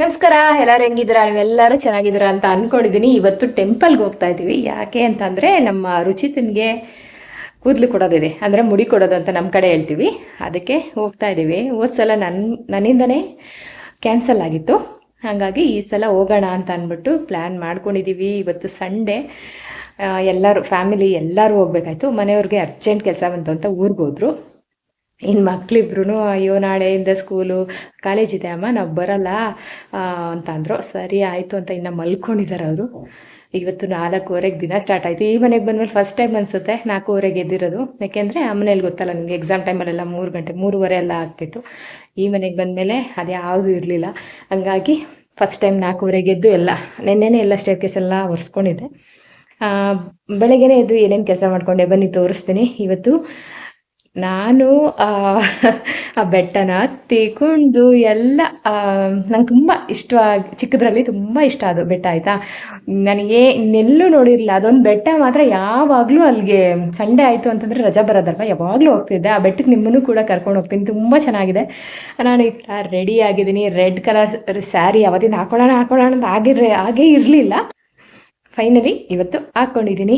ನಮಸ್ಕಾರ, ಎಲ್ಲರೂ ಹೆಂಗಿದ್ದೀರಾ? ನೀವೆಲ್ಲರೂ ಚೆನ್ನಾಗಿದ್ದೀರಾ ಅಂತ ಅನ್ಕೊಂಡಿದ್ದೀನಿ ಇವತ್ತು ಟೆಂಪಲ್ಗೆ ಹೋಗ್ತಾ ಇದ್ದೀವಿ. ಯಾಕೆ ಅಂತಂದರೆ ನಮ್ಮ ರುಚಿತನಿಗೆ ಕೂದಲು ಕೊಡೋದಿದೆ. ಅಂದರೆ ಮುಡಿ ಕೊಡೋದು ಅಂತ ನಮ್ಮ ಕಡೆ ಹೇಳ್ತೀವಿ. ಅದಕ್ಕೆ ಹೋಗ್ತಾ ಇದ್ದೀವಿ. ಹೋದ ಸಲ ನನ್ನ ನನ್ನಿಂದನೇ ಕ್ಯಾನ್ಸಲ್ ಆಗಿತ್ತು. ಹಾಗಾಗಿ ಈ ಸಲ ಹೋಗೋಣ ಅಂತ ಅಂದ್ಬಿಟ್ಟು ಪ್ಲ್ಯಾನ್ ಮಾಡ್ಕೊಂಡಿದ್ದೀವಿ ಇವತ್ತು ಸಂಡೇ ಎಲ್ಲರೂ ಫ್ಯಾಮಿಲಿ ಎಲ್ಲರೂ ಹೋಗ್ಬೇಕಾಯ್ತು. ಮನೆಯವ್ರಿಗೆ ಅರ್ಜೆಂಟ್ ಕೆಲಸ ಬಂತು ಅಂತ ಊರಿಗೆ ಇನ್ನು ಮಕ್ಕಳಿಬ್ರು ಅಯ್ಯೋ, ನಾಳೆಯಿಂದ ಸ್ಕೂಲು ಕಾಲೇಜ್ ಇದೆ ಅಮ್ಮ, ನಾವು ಬರಲ್ಲ. ಅಂತಂದರು. ಸರಿ, ಆಯಿತು ಅಂತ ಇನ್ನು ಮಲ್ಕೊಂಡಿದ್ದಾರೆ ಅವರು. ಇವತ್ತು ನಾಲ್ಕೂವರೆಗೆ ದಿನ ಸ್ಟಾರ್ಟ್ ಆಯಿತು. ಈ ಮನೆಗೆ ಬಂದಮೇಲೆ ಫಸ್ಟ್ ಟೈಮ್ ಅನಿಸುತ್ತೆ ನಾಲ್ಕೂವರೆಗೆ ಎದ್ದಿರೋದು. ಯಾಕೆಂದರೆ ಆ ಮನೇಲಿ ಗೊತ್ತಲ್ಲ ನನಗೆ ಎಕ್ಸಾಮ್ ಟೈಮಲ್ಲೆಲ್ಲ ಮೂರು ಗಂಟೆ, ಮೂರುವರೆ ಎಲ್ಲ ಆಗ್ತಿತ್ತು. ಈ ಮನೆಗೆ ಬಂದಮೇಲೆ ಅದು ಯಾವುದೂ ಇರಲಿಲ್ಲ. ಹಂಗಾಗಿ ಫಸ್ಟ್ ಟೈಮ್ ನಾಲ್ಕೂವರೆಗೆ ಎದ್ದು ಎಲ್ಲ, ನೆನ್ನೆನೇ ಎಲ್ಲ ಸ್ಟೇರ್ಕೇಸ್ ಎಲ್ಲ ಒರೆಸ್ಕೊಂಡಿದ್ದೆ. ಬೆಳಗ್ಗೆನೇ ಎದ್ದು ಏನೇನು ಕೆಲಸ ಮಾಡಿಕೊಂಡೆ ಬನ್ನಿ ತೋರಿಸ್ತೀನಿ. ಇವತ್ತು ನಾನು ಆ, ಬೆಟ್ಟನ ಹತ್ತಿಕೊಂಡು ಎಲ್ಲ ನಂಗೆ ತುಂಬ ಇಷ್ಟವಾಗಿ ಚಿಕ್ಕದ್ರಲ್ಲಿ ತುಂಬ ಇಷ್ಟ ಅದು ಬೆಟ್ಟ ಆಯಿತಾ? ನನಗೆ ಇನ್ನೆಲ್ಲೂ ನೋಡಿರಲಿಲ್ಲ. ಅದೊಂದು ಬೆಟ್ಟ ಮಾತ್ರ ಯಾವಾಗಲೂ ಅಲ್ಲಿಗೆ ಸಂಡೇ ಆಯಿತು ಅಂತಂದರೆ ರಜಾ ಬರೋದಲ್ವ? ಯಾವಾಗಲೂ ಹೋಗ್ತಿದ್ದೆ. ಆ ಬೆಟ್ಟಕ್ಕೆ ನಿಮ್ಮನ್ನು ಕೂಡ ಕರ್ಕೊಂಡು ಹೋಗ್ತೀನಿ. ತುಂಬ ಚೆನ್ನಾಗಿದೆ. ನಾನು ಈಗ ರೆಡಿ ಆಗಿದ್ದೀನಿ. ರೆಡ್ ಕಲರ್ ಸ್ಯಾರಿ ಯಾವತ್ತಿಂದ ಹಾಕೊಳ್ಳೋಣ ಹಾಕೊಳ್ಳೋಣ ಅಂತ ಆಗಿರ್ರೆ ಹಾಗೇ ಇರಲಿಲ್ಲ. ಫೈನಲಿ ಇವತ್ತು ಹಾಕ್ಕೊಂಡಿದ್ದೀನಿ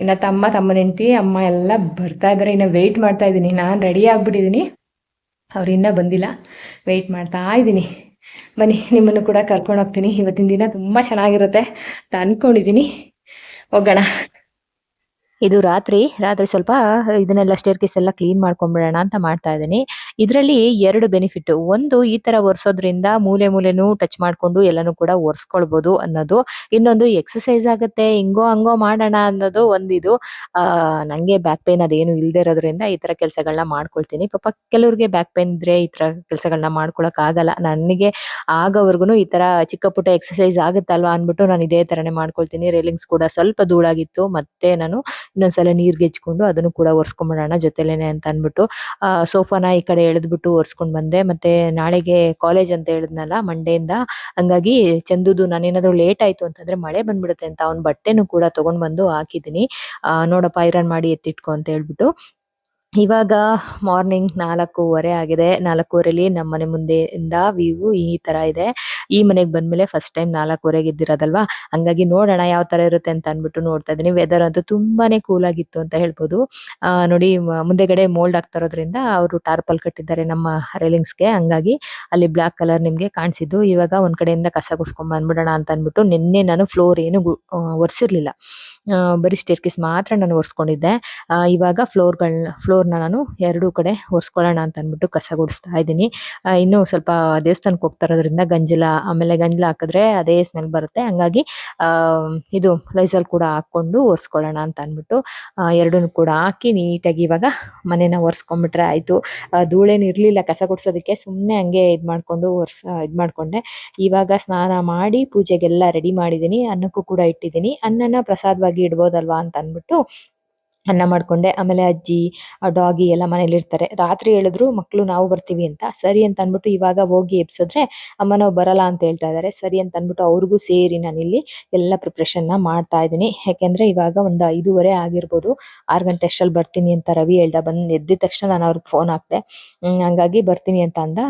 ಇನ್ನು ತಮ್ಮ ತಮ್ಮನ ಹೆಂಡತಿ ಅಮ್ಮ ಎಲ್ಲ ಬರ್ತಾ ಇದ್ದಾರೆ ಇನ್ನು ವೆಯ್ಟ್ ಮಾಡ್ತಾ ಇದ್ದೀನಿ. ನಾನು ರೆಡಿ ಆಗಿಬಿಟ್ಟಿದ್ದೀನಿ ಅವ್ರು ಇನ್ನ ಬಂದಿಲ್ಲ. ವೆಯ್ಟ್ ಮಾಡ್ತಾ ಇದ್ದೀನಿ. ಬನ್ನಿ, ನಿಮ್ಮನ್ನು ಕೂಡ ಕರ್ಕೊಂಡು ಹೋಗ್ತೀನಿ. ಇವತ್ತಿನ ದಿನ ತುಂಬ ಚೆನ್ನಾಗಿರುತ್ತೆ. ಅಂತ ಅಂದ್ಕೊಂಡಿದ್ದೀನಿ ಹೋಗೋಣ. ಇದು ರಾತ್ರಿ ರಾತ್ರಿ ಸ್ವಲ್ಪ ಇದನ್ನೆಲ್ಲ ಸ್ಟೇರ್ ಕೇಸ್ ಎಲ್ಲ ಕ್ಲೀನ್ ಮಾಡ್ಕೊಂಡ್ಬಿಡೋಣ ಅಂತ ಮಾಡ್ತಾ ಇದ್ದೀನಿ. ಇದರಲ್ಲಿ ಎರಡು ಬೆನಿಫಿಟ್ ಒಂದು ಈ ತರ ಒರೆಸೋದ್ರಿಂದ ಮೂಲೆ ಮೂಲೆನೂ ಟಚ್ ಮಾಡ್ಕೊಂಡು ಎಲ್ಲಾನು ಕೂಡ ಒರೆಸ್ಕೊಳ್ಬೋದು ಅನ್ನೋದು. ಇನ್ನೊಂದು ಎಕ್ಸಸೈಸ್ ಆಗುತ್ತೆ, ಹಿಂಗೋ ಹಂಗೋ ಮಾಡೋಣ ಅನ್ನೋದು ಒಂದಿದು. ಆ ನಂಗೆ ಬ್ಯಾಕ್ ಪೇನ್ ಅದೇನು ಇಲ್ಲದೆ ಇರೋದ್ರಿಂದ ಈ ತರ ಕೆಲಸಗಳನ್ನ ಮಾಡ್ಕೊಳ್ತೀನಿ. ಪಾಪ ಕೆಲವ್ರಿಗೆ ಬ್ಯಾಕ್ ಪೇನ್ ಇದ್ರೆ ಈ ತರ ಕೆಲಸಗಳನ್ನ ಮಾಡ್ಕೊಳಕ್ ಆಗಲ್ಲ. ನನಗೆ ಆಗವರ್ಗುನು ಈ ತರ ಚಿಕ್ಕ ಪುಟ್ಟ ಎಕ್ಸಸೈಸ್ ಆಗುತ್ತಲ್ವಾ ಅನ್ಬಿಟ್ಟು ನಾನು ಇದೇ ತರನೇ ಮಾಡ್ಕೊಳ್ತೀನಿ. ರೇಲಿಂಗ್ಸ್ ಕೂಡ ಸ್ವಲ್ಪ ಧೂಳಾಗಿತ್ತು, ಮತ್ತೆ ನಾನು ಇನ್ನೊಂದ್ಸಲ ನೀರ್ ಹೆಚ್ಕೊಂಡು ಅದನ್ನು ಕೂಡ ಒರೆಸ್ಕೊಂಡ್ಬಿಡೋಣ ಜೊತೆಲೇನೆ ಅಂತ ಅನ್ಬಿಟ್ಟು ಆ, ಸೋಫಾನ ಈ ಕಡೆ ಎಳೆದ್ಬಿಟ್ಟು ಒರ್ಸ್ಕೊಂಡ್ ಬಂದೆ. ಮತ್ತೆ ನಾಳೆಗೆ ಕಾಲೇಜ್ ಅಂತ ಹೇಳಿದ್ನಲ್ಲ ಮಂಡೆಯಿಂದ ಹಂಗಾಗಿ ಚಂದುದು ನಾನೇನಾದ್ರೂ ಲೇಟ್ ಆಯ್ತು ಅಂತಂದ್ರೆ ಮಳೆ ಬಂದ್ಬಿಡುತ್ತೆ ಅಂತ ಅವ್ನ್ ಬಟ್ಟೆನು ಕೂಡ ತಗೊಂಡ್ ಬಂದು ಹಾಕಿದೀನಿ ನೋಡಪ್ಪ ಐರನ್ ಮಾಡಿ ಎತ್ತಿಟ್ಕೊ ಅಂತ ಹೇಳ್ಬಿಟ್ಟು. ಇವಾಗ ಮಾರ್ನಿಂಗ್ ನಾಲ್ಕೂವರೆ ಆಗಿದೆ. ನಾಲ್ಕೂವರೆಲಿ ನಮ್ಮ ಮನೆ ಮುಂದೆಯಿಂದ ವ್ಯೂ ಈ ತರ ಇದೆ. ಈ ಮನೆಗೆ ಬಂದ್ಮೇಲೆ ಫಸ್ಟ್ ಟೈಮ್ ನಾಲ್ಕೂವರೆಗೆ ಇದ್ದಿರೋದಲ್ವಾ ಹಂಗಾಗಿ ನೋಡೋಣ ಯಾವ ತರ ಇರುತ್ತೆ ಅಂತ ಅನ್ಬಿಟ್ಟು ನೋಡ್ತಾ ಇದೀನಿ ವೆದರ್ ಅಂತೂ ತುಂಬಾನೇ ಕೂಲ್ ಆಗಿತ್ತು ಅಂತ ಹೇಳ್ಬೋದು. ನೋಡಿ ಮುಂದೆಗಡೆ ಮೋಲ್ಡ್ ಆಗ್ತಾ ಇರೋದ್ರಿಂದ ಅವರು ಟಾರ್ಪಲ್ ಕಟ್ಟಿದ್ದಾರೆ ನಮ್ಮ ರೇಲಿಂಗ್ಸ್ಗೆ ಹಂಗಾಗಿ ಅಲ್ಲಿ ಬ್ಲಾಕ್ ಕಲರ್ ನಿಮ್ಗೆ ಕಾಣಿಸಿದ್ದು. ಇವಾಗ ಒಂದ್ ಕಡೆಯಿಂದ ಕಸ ಗುಡ್ಸ್ಕೊಂಡ್ ಬಂದ್ಬಿಡೋಣ ಅಂತ ಅನ್ಬಿಟ್ಟು ನಿನ್ನೆ ನಾನು ಫ್ಲೋರ್ ಏನು ಗು- ಒರೆಸಿರ್ಲಿಲ್ಲ. ಬರೀ ಬರೀ ಸ್ಟೇರ್ಕೇಸ್ ಮಾತ್ರ ನಾನು ಒರೆಸ್ಕೊಂಡಿದ್ದೆ. ಫ್ಲೋರ್ ಇವಾಗ ಫ್ಲೋರ್ಗಳನ್ನ ನಾನು ಎರಡೂ ಕಡೆ ಒರೆಸ್ಕೊಳ್ಳೋಣ ಅಂತ ಅಂದ್ಬಿಟ್ಟು ಕಸ ಗುಡಿಸ್ತಾ ಇದ್ದೀನಿ. ಇನ್ನು ಸ್ವಲ್ಪ ದೇವಸ್ಥಾನಕ್ಕೆ ಹೋಗ್ತಾ ಇರೋದ್ರಿಂದ ಗಂಜಲ, ಆಮೇಲೆ ಗಂಜಲ ಹಾಕಿದ್ರೆ ಅದೇ ಸ್ಮೆಲ್ ಬರುತ್ತೆ. ಹಂಗಾಗಿ ಇದು ಲೈಸಲ್ ಕೂಡ ಹಾಕ್ಕೊಂಡು ಒರೆಸ್ಕೊಳ್ಳೋಣ ಅಂತ ಅಂದ್ಬಿಟ್ಟು ಎರಡನ್ನೂ ಕೂಡ ಹಾಕಿ ನೀಟಾಗಿ ಇವಾಗ ಮನೇನ ಒರೆಸ್ಕೊಂಡ್ಬಿಟ್ರೆ ಆಯ್ತು. ಧೂಳೇನು ಇರಲಿಲ್ಲ ಕಸ ಗುಡಿಸೋದಕ್ಕೆ ಸುಮ್ಮನೆ ಹಂಗೆ ಇದು ಮಾಡ್ಕೊಂಡು ಒರೆಸ, ಇದು ಮಾಡ್ಕೊಂಡೆ. ಇವಾಗ ಸ್ನಾನ ಮಾಡಿ ಪೂಜೆಗೆಲ್ಲ ರೆಡಿ ಮಾಡಿದ್ದೀನಿ. ಅನ್ನಕ್ಕೂ ಕೂಡ ಇಟ್ಟಿದ್ದೀನಿ. ಅನ್ನನ ಪ್ರಸಾದವಾಗಿ ಇಡ್ಬೋದಲ್ವಾ ಅಂತ ಅಂದ್ಬಿಟ್ಟು ಅನ್ನ ಮಾಡ್ಕೊಂಡೆ. ಆಮೇಲೆ ಅಜ್ಜಿ, ಆ ಡಾಗಿ ಎಲ್ಲ ಮನೇಲಿ ಇರ್ತಾರೆ ರಾತ್ರಿ ಹೇಳಿದ್ರು ಮಕ್ಕಳು ನಾವು ಬರ್ತೀವಿ ಅಂತ. ಸರಿ ಅಂತ ಅಂದ್ಬಿಟ್ಟು ಇವಾಗ ಹೋಗಿ ಎಬ್ಸಿದ್ರೆ ಅಮ್ಮ ನಾವು ಬರಲ್ಲ ಅಂತ ಹೇಳ್ತಾ ಇದ್ದಾರೆ. ಸರಿ ಅಂತ ಅಂದ್ಬಿಟ್ಟು ಅವ್ರಿಗೂ ಸೇರಿ ನಾನಿಲ್ಲಿ ಎಲ್ಲ ಪ್ರಿಪ್ರೇಷನ್ನ ಮಾಡ್ತಾ ಇದ್ದೀನಿ. ಯಾಕೆಂದ್ರೆ ಇವಾಗ ಒಂದು ಐದೂವರೆ ಆಗಿರ್ಬೋದು. ಆರು ಗಂಟೆ ಅಷ್ಟಲ್ಲಿ ಬರ್ತೀನಿ ಅಂತ ರವಿ ಹೇಳ್ದ. ಬಂದ್ ಎದ್ದಿದ ತಕ್ಷಣ ನಾನು ಅವ್ರಿಗೆ ಫೋನ್ ಹಾಕ್ದೆ. ಹಂಗಾಗಿ ಬರ್ತೀನಿ ಅಂತ ಅಂದ.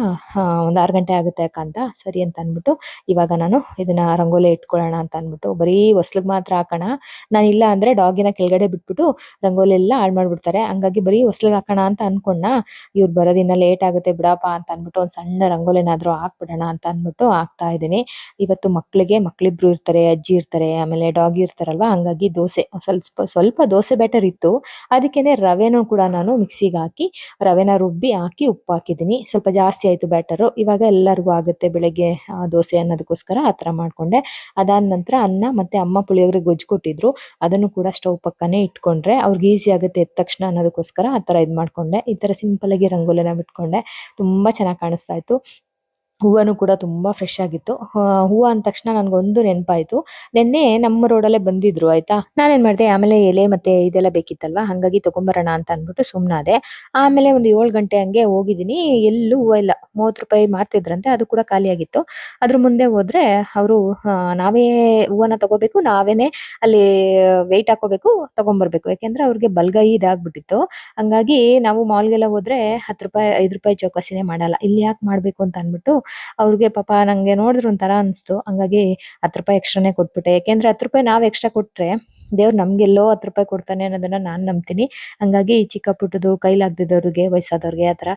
ಒಂದು ಆರು ಗಂಟೆ ಆಗುತ್ತೆ ಯಾಕಂತ ಸರಿ ಅಂತ ಅಂದ್ಬಿಟ್ಟು ಇವಾಗ ನಾನು ಇದನ್ನ ರಂಗೋಲಿ ಇಟ್ಕೊಳ್ಳೋಣ ಅಂತ ಅಂದ್ಬಿಟ್ಟು ಬರೀ ಹೊಸ್ಲಿಗೆ ಮಾತ್ರ ಹಾಕೋಣ. ನಾನು ಇಲ್ಲ ಅಂದ್ರೆ ಡಾಗಿನ ಕೆಳಗಡೆ ಬಿಟ್ಬಿಟ್ಟು ರಂಗೋಲಿ ಎಲ್ಲ ಹಾಳು ಮಾಡ್ಬಿಡ್ತಾರೆ. ಹಂಗಾಗಿ ಬರೀ ಹೊಸ್ಲಿಗೆ ಹಾಕೋಣ ಅಂತ ಅನ್ಕೊಂಡ ಇವ್ರು ಬರೋದಿನ್ನ ಲೇಟ್ ಆಗುತ್ತೆ ಬಿಡಪ್ಪ ಅಂತ ಅನ್ಬಿಟ್ಟು ಒಂದ್ ಸಣ್ಣ ರಂಗೋಲಿನಾದ್ರೂ ಹಾಕ್ಬಿಡೋಣ ಅಂತ ಅನ್ಬಿಟ್ಟು ಹಾಕ್ತಾ ಇದ್ದೀನಿ. ಇವತ್ತು ಮಕ್ಳಿಗೆ ಮಕ್ಳಿಬ್ರು ಇರ್ತಾರೆ, ಅಜ್ಜಿ ಇರ್ತಾರೆ, ಆಮೇಲೆ ಡಾಗಿ ಇರ್ತಾರಲ್ವಾ? ಹಂಗಾಗಿ ದೋಸೆ ಸ್ವಲ್ಪ ಸ್ವಲ್ಪ ದೋಸೆ ಬ್ಯಾಟರ್ ಇತ್ತು. ಅದಕ್ಕೇನೆ ರವೆನೂ ಕೂಡ ನಾನು ಮಿಕ್ಸಿಗೆ ಹಾಕಿ, ರವೆನ ರುಬ್ಬಿ ಹಾಕಿ ಉಪ್ಪು ಹಾಕಿದ್ದೀನಿ. ಸ್ವಲ್ಪ ಜಾಸ್ತಿ ಆಯ್ತು ಬ್ಯಾಟರು ಇವಾಗ ಎಲ್ಲರಿಗೂ ಆಗುತ್ತೆ ಬೆಳಗ್ಗೆ ದೋಸೆ ಅನ್ನೋದಕ್ಕೋಸ್ಕರ ಆ ಥರ ಮಾಡ್ಕೊಂಡೆ. ಅದಾದ ನಂತರ ಅನ್ನ ಮತ್ತೆ ಅಮ್ಮ ಪುಳಿಯೋಗರೆ ಗೊಜ್ಜು ಕೊಟ್ಟಿದ್ರು. ಅದನ್ನು ಕೂಡ ಸ್ಟವ್ ಪಕ್ಕನೇ ಇಟ್ಕೊಂಡ್ರೆ ಅವ್ರಿಗೆ ಈಸಿ ಆಗುತ್ತೆ ಎದ್ದ ತಕ್ಷಣ ಅನ್ನೋದಕ್ಕೋಸ್ಕರ ಆ ಥರ ಇದು ಮಾಡ್ಕೊಂಡೆ ಈ ಥರ ಸಿಂಪಲ್ ಆಗಿ ರಂಗೋಲಿನ ಬಿಟ್ಕೊಂಡೆ. ತುಂಬಾ ಚೆನ್ನಾಗಿ ಕಾಣಿಸ್ತಾ ಇತ್ತು. ಹೂವನು ಕೂಡ ತುಂಬಾ ಫ್ರೆಶ್ ಆಗಿತ್ತು. ಹೂವ ಅಂದ ತಕ್ಷಣ ನನ್ಗೊಂದು ನೆನಪಾಯ್ತು. ನಿನ್ನೆ ನಮ್ಮ ರೋಡಲ್ಲೇ ಬಂದಿದ್ರು, ಆಯ್ತಾ? ನಾನೇನ್ ಮಾಡಿದೆ, ಆಮೇಲೆ ಎಲೆ ಮತ್ತೆ ಇದೆಲ್ಲ ಬೇಕಿತ್ತಲ್ವಾ? ಹಂಗಾಗಿ ತಗೊಂಬರೋಣ ಅಂತ ಅನ್ಬಿಟ್ಟು ಸುಮ್ನಾದೆ. ಆಮೇಲೆ ಒಂದು ಏಳು ಗಂಟೆ ಹಂಗೆ ಹೋಗಿದ್ದೀನಿ. ಎಲ್ಲೂ ಹೂವ ಇಲ್ಲ. ಮೂವತ್ತು ರೂಪಾಯಿ ಮಾರ್ತಿದ್ರಂತೆ, ಅದು ಕೂಡ ಖಾಲಿ ಆಗಿತ್ತು. ಅದ್ರ ಮುಂದೆ ಹೋದ್ರೆ ಅವರು ನಾವೇ ಹೂವನ್ನ ತಗೋಬೇಕು, ನಾವೇನೆ ಅಲ್ಲಿ ವೆಯ್ಟ್ ಹಾಕೋಬೇಕು, ತಗೊಂಬರ್ಬೇಕು. ಯಾಕೆಂದ್ರೆ ಅವ್ರಿಗೆ ಬಲ್ಗೈ ಇದಾಗ್ಬಿಟ್ಟಿತ್ತು. ಹಂಗಾಗಿ ನಾವು ಮಾಲ್ಗೆಲ್ಲ ಹೋದ್ರೆ ಹತ್ತು ರೂಪಾಯಿ, ಐದು ರೂಪಾಯಿ ಚೌಕಾಸಿನೇ ಮಾಡಲ್ಲ. ಇಲ್ಲಿ ಯಾಕೆ ಮಾಡ್ಬೇಕು ಅಂತ ಅನ್ಬಿಟ್ಟು ಅವ್ರಿಗೆ ಪಾಪ ನಂಗೆ ನೋಡಿದ್ರು ಒಂಥರ ಅನ್ಸ್ತು. ಹಂಗಾಗಿ ಹತ್ತು ರೂಪಾಯಿ ಎಕ್ಸ್ಟ್ರಾನೇ ಕೊಟ್ಬಿಟ್ಟೆ. ಯಾಕೆಂದ್ರೆ ಹತ್ತು ರೂಪಾಯಿ ನಾವು ಎಕ್ಸ್ಟ್ರಾ ಕೊಟ್ರೆ ದೇವ್ರು ನಮ್ಗೆಲ್ಲೋ ಹತ್ತು ರೂಪಾಯಿ ಕೊಡ್ತಾನೆ ಅನ್ನೋದನ್ನ ನಾನ್ ನಂಬ್ತೀನಿ. ಹಂಗಾಗಿ ಚಿಕ್ಕ ಪುಟ್ಟದು ಕೈಲಾಗ್ದಿದ್ದವ್ರಿಗೆ ವಯಸ್ಸಾದವ್ರಿಗೆ ಆತರ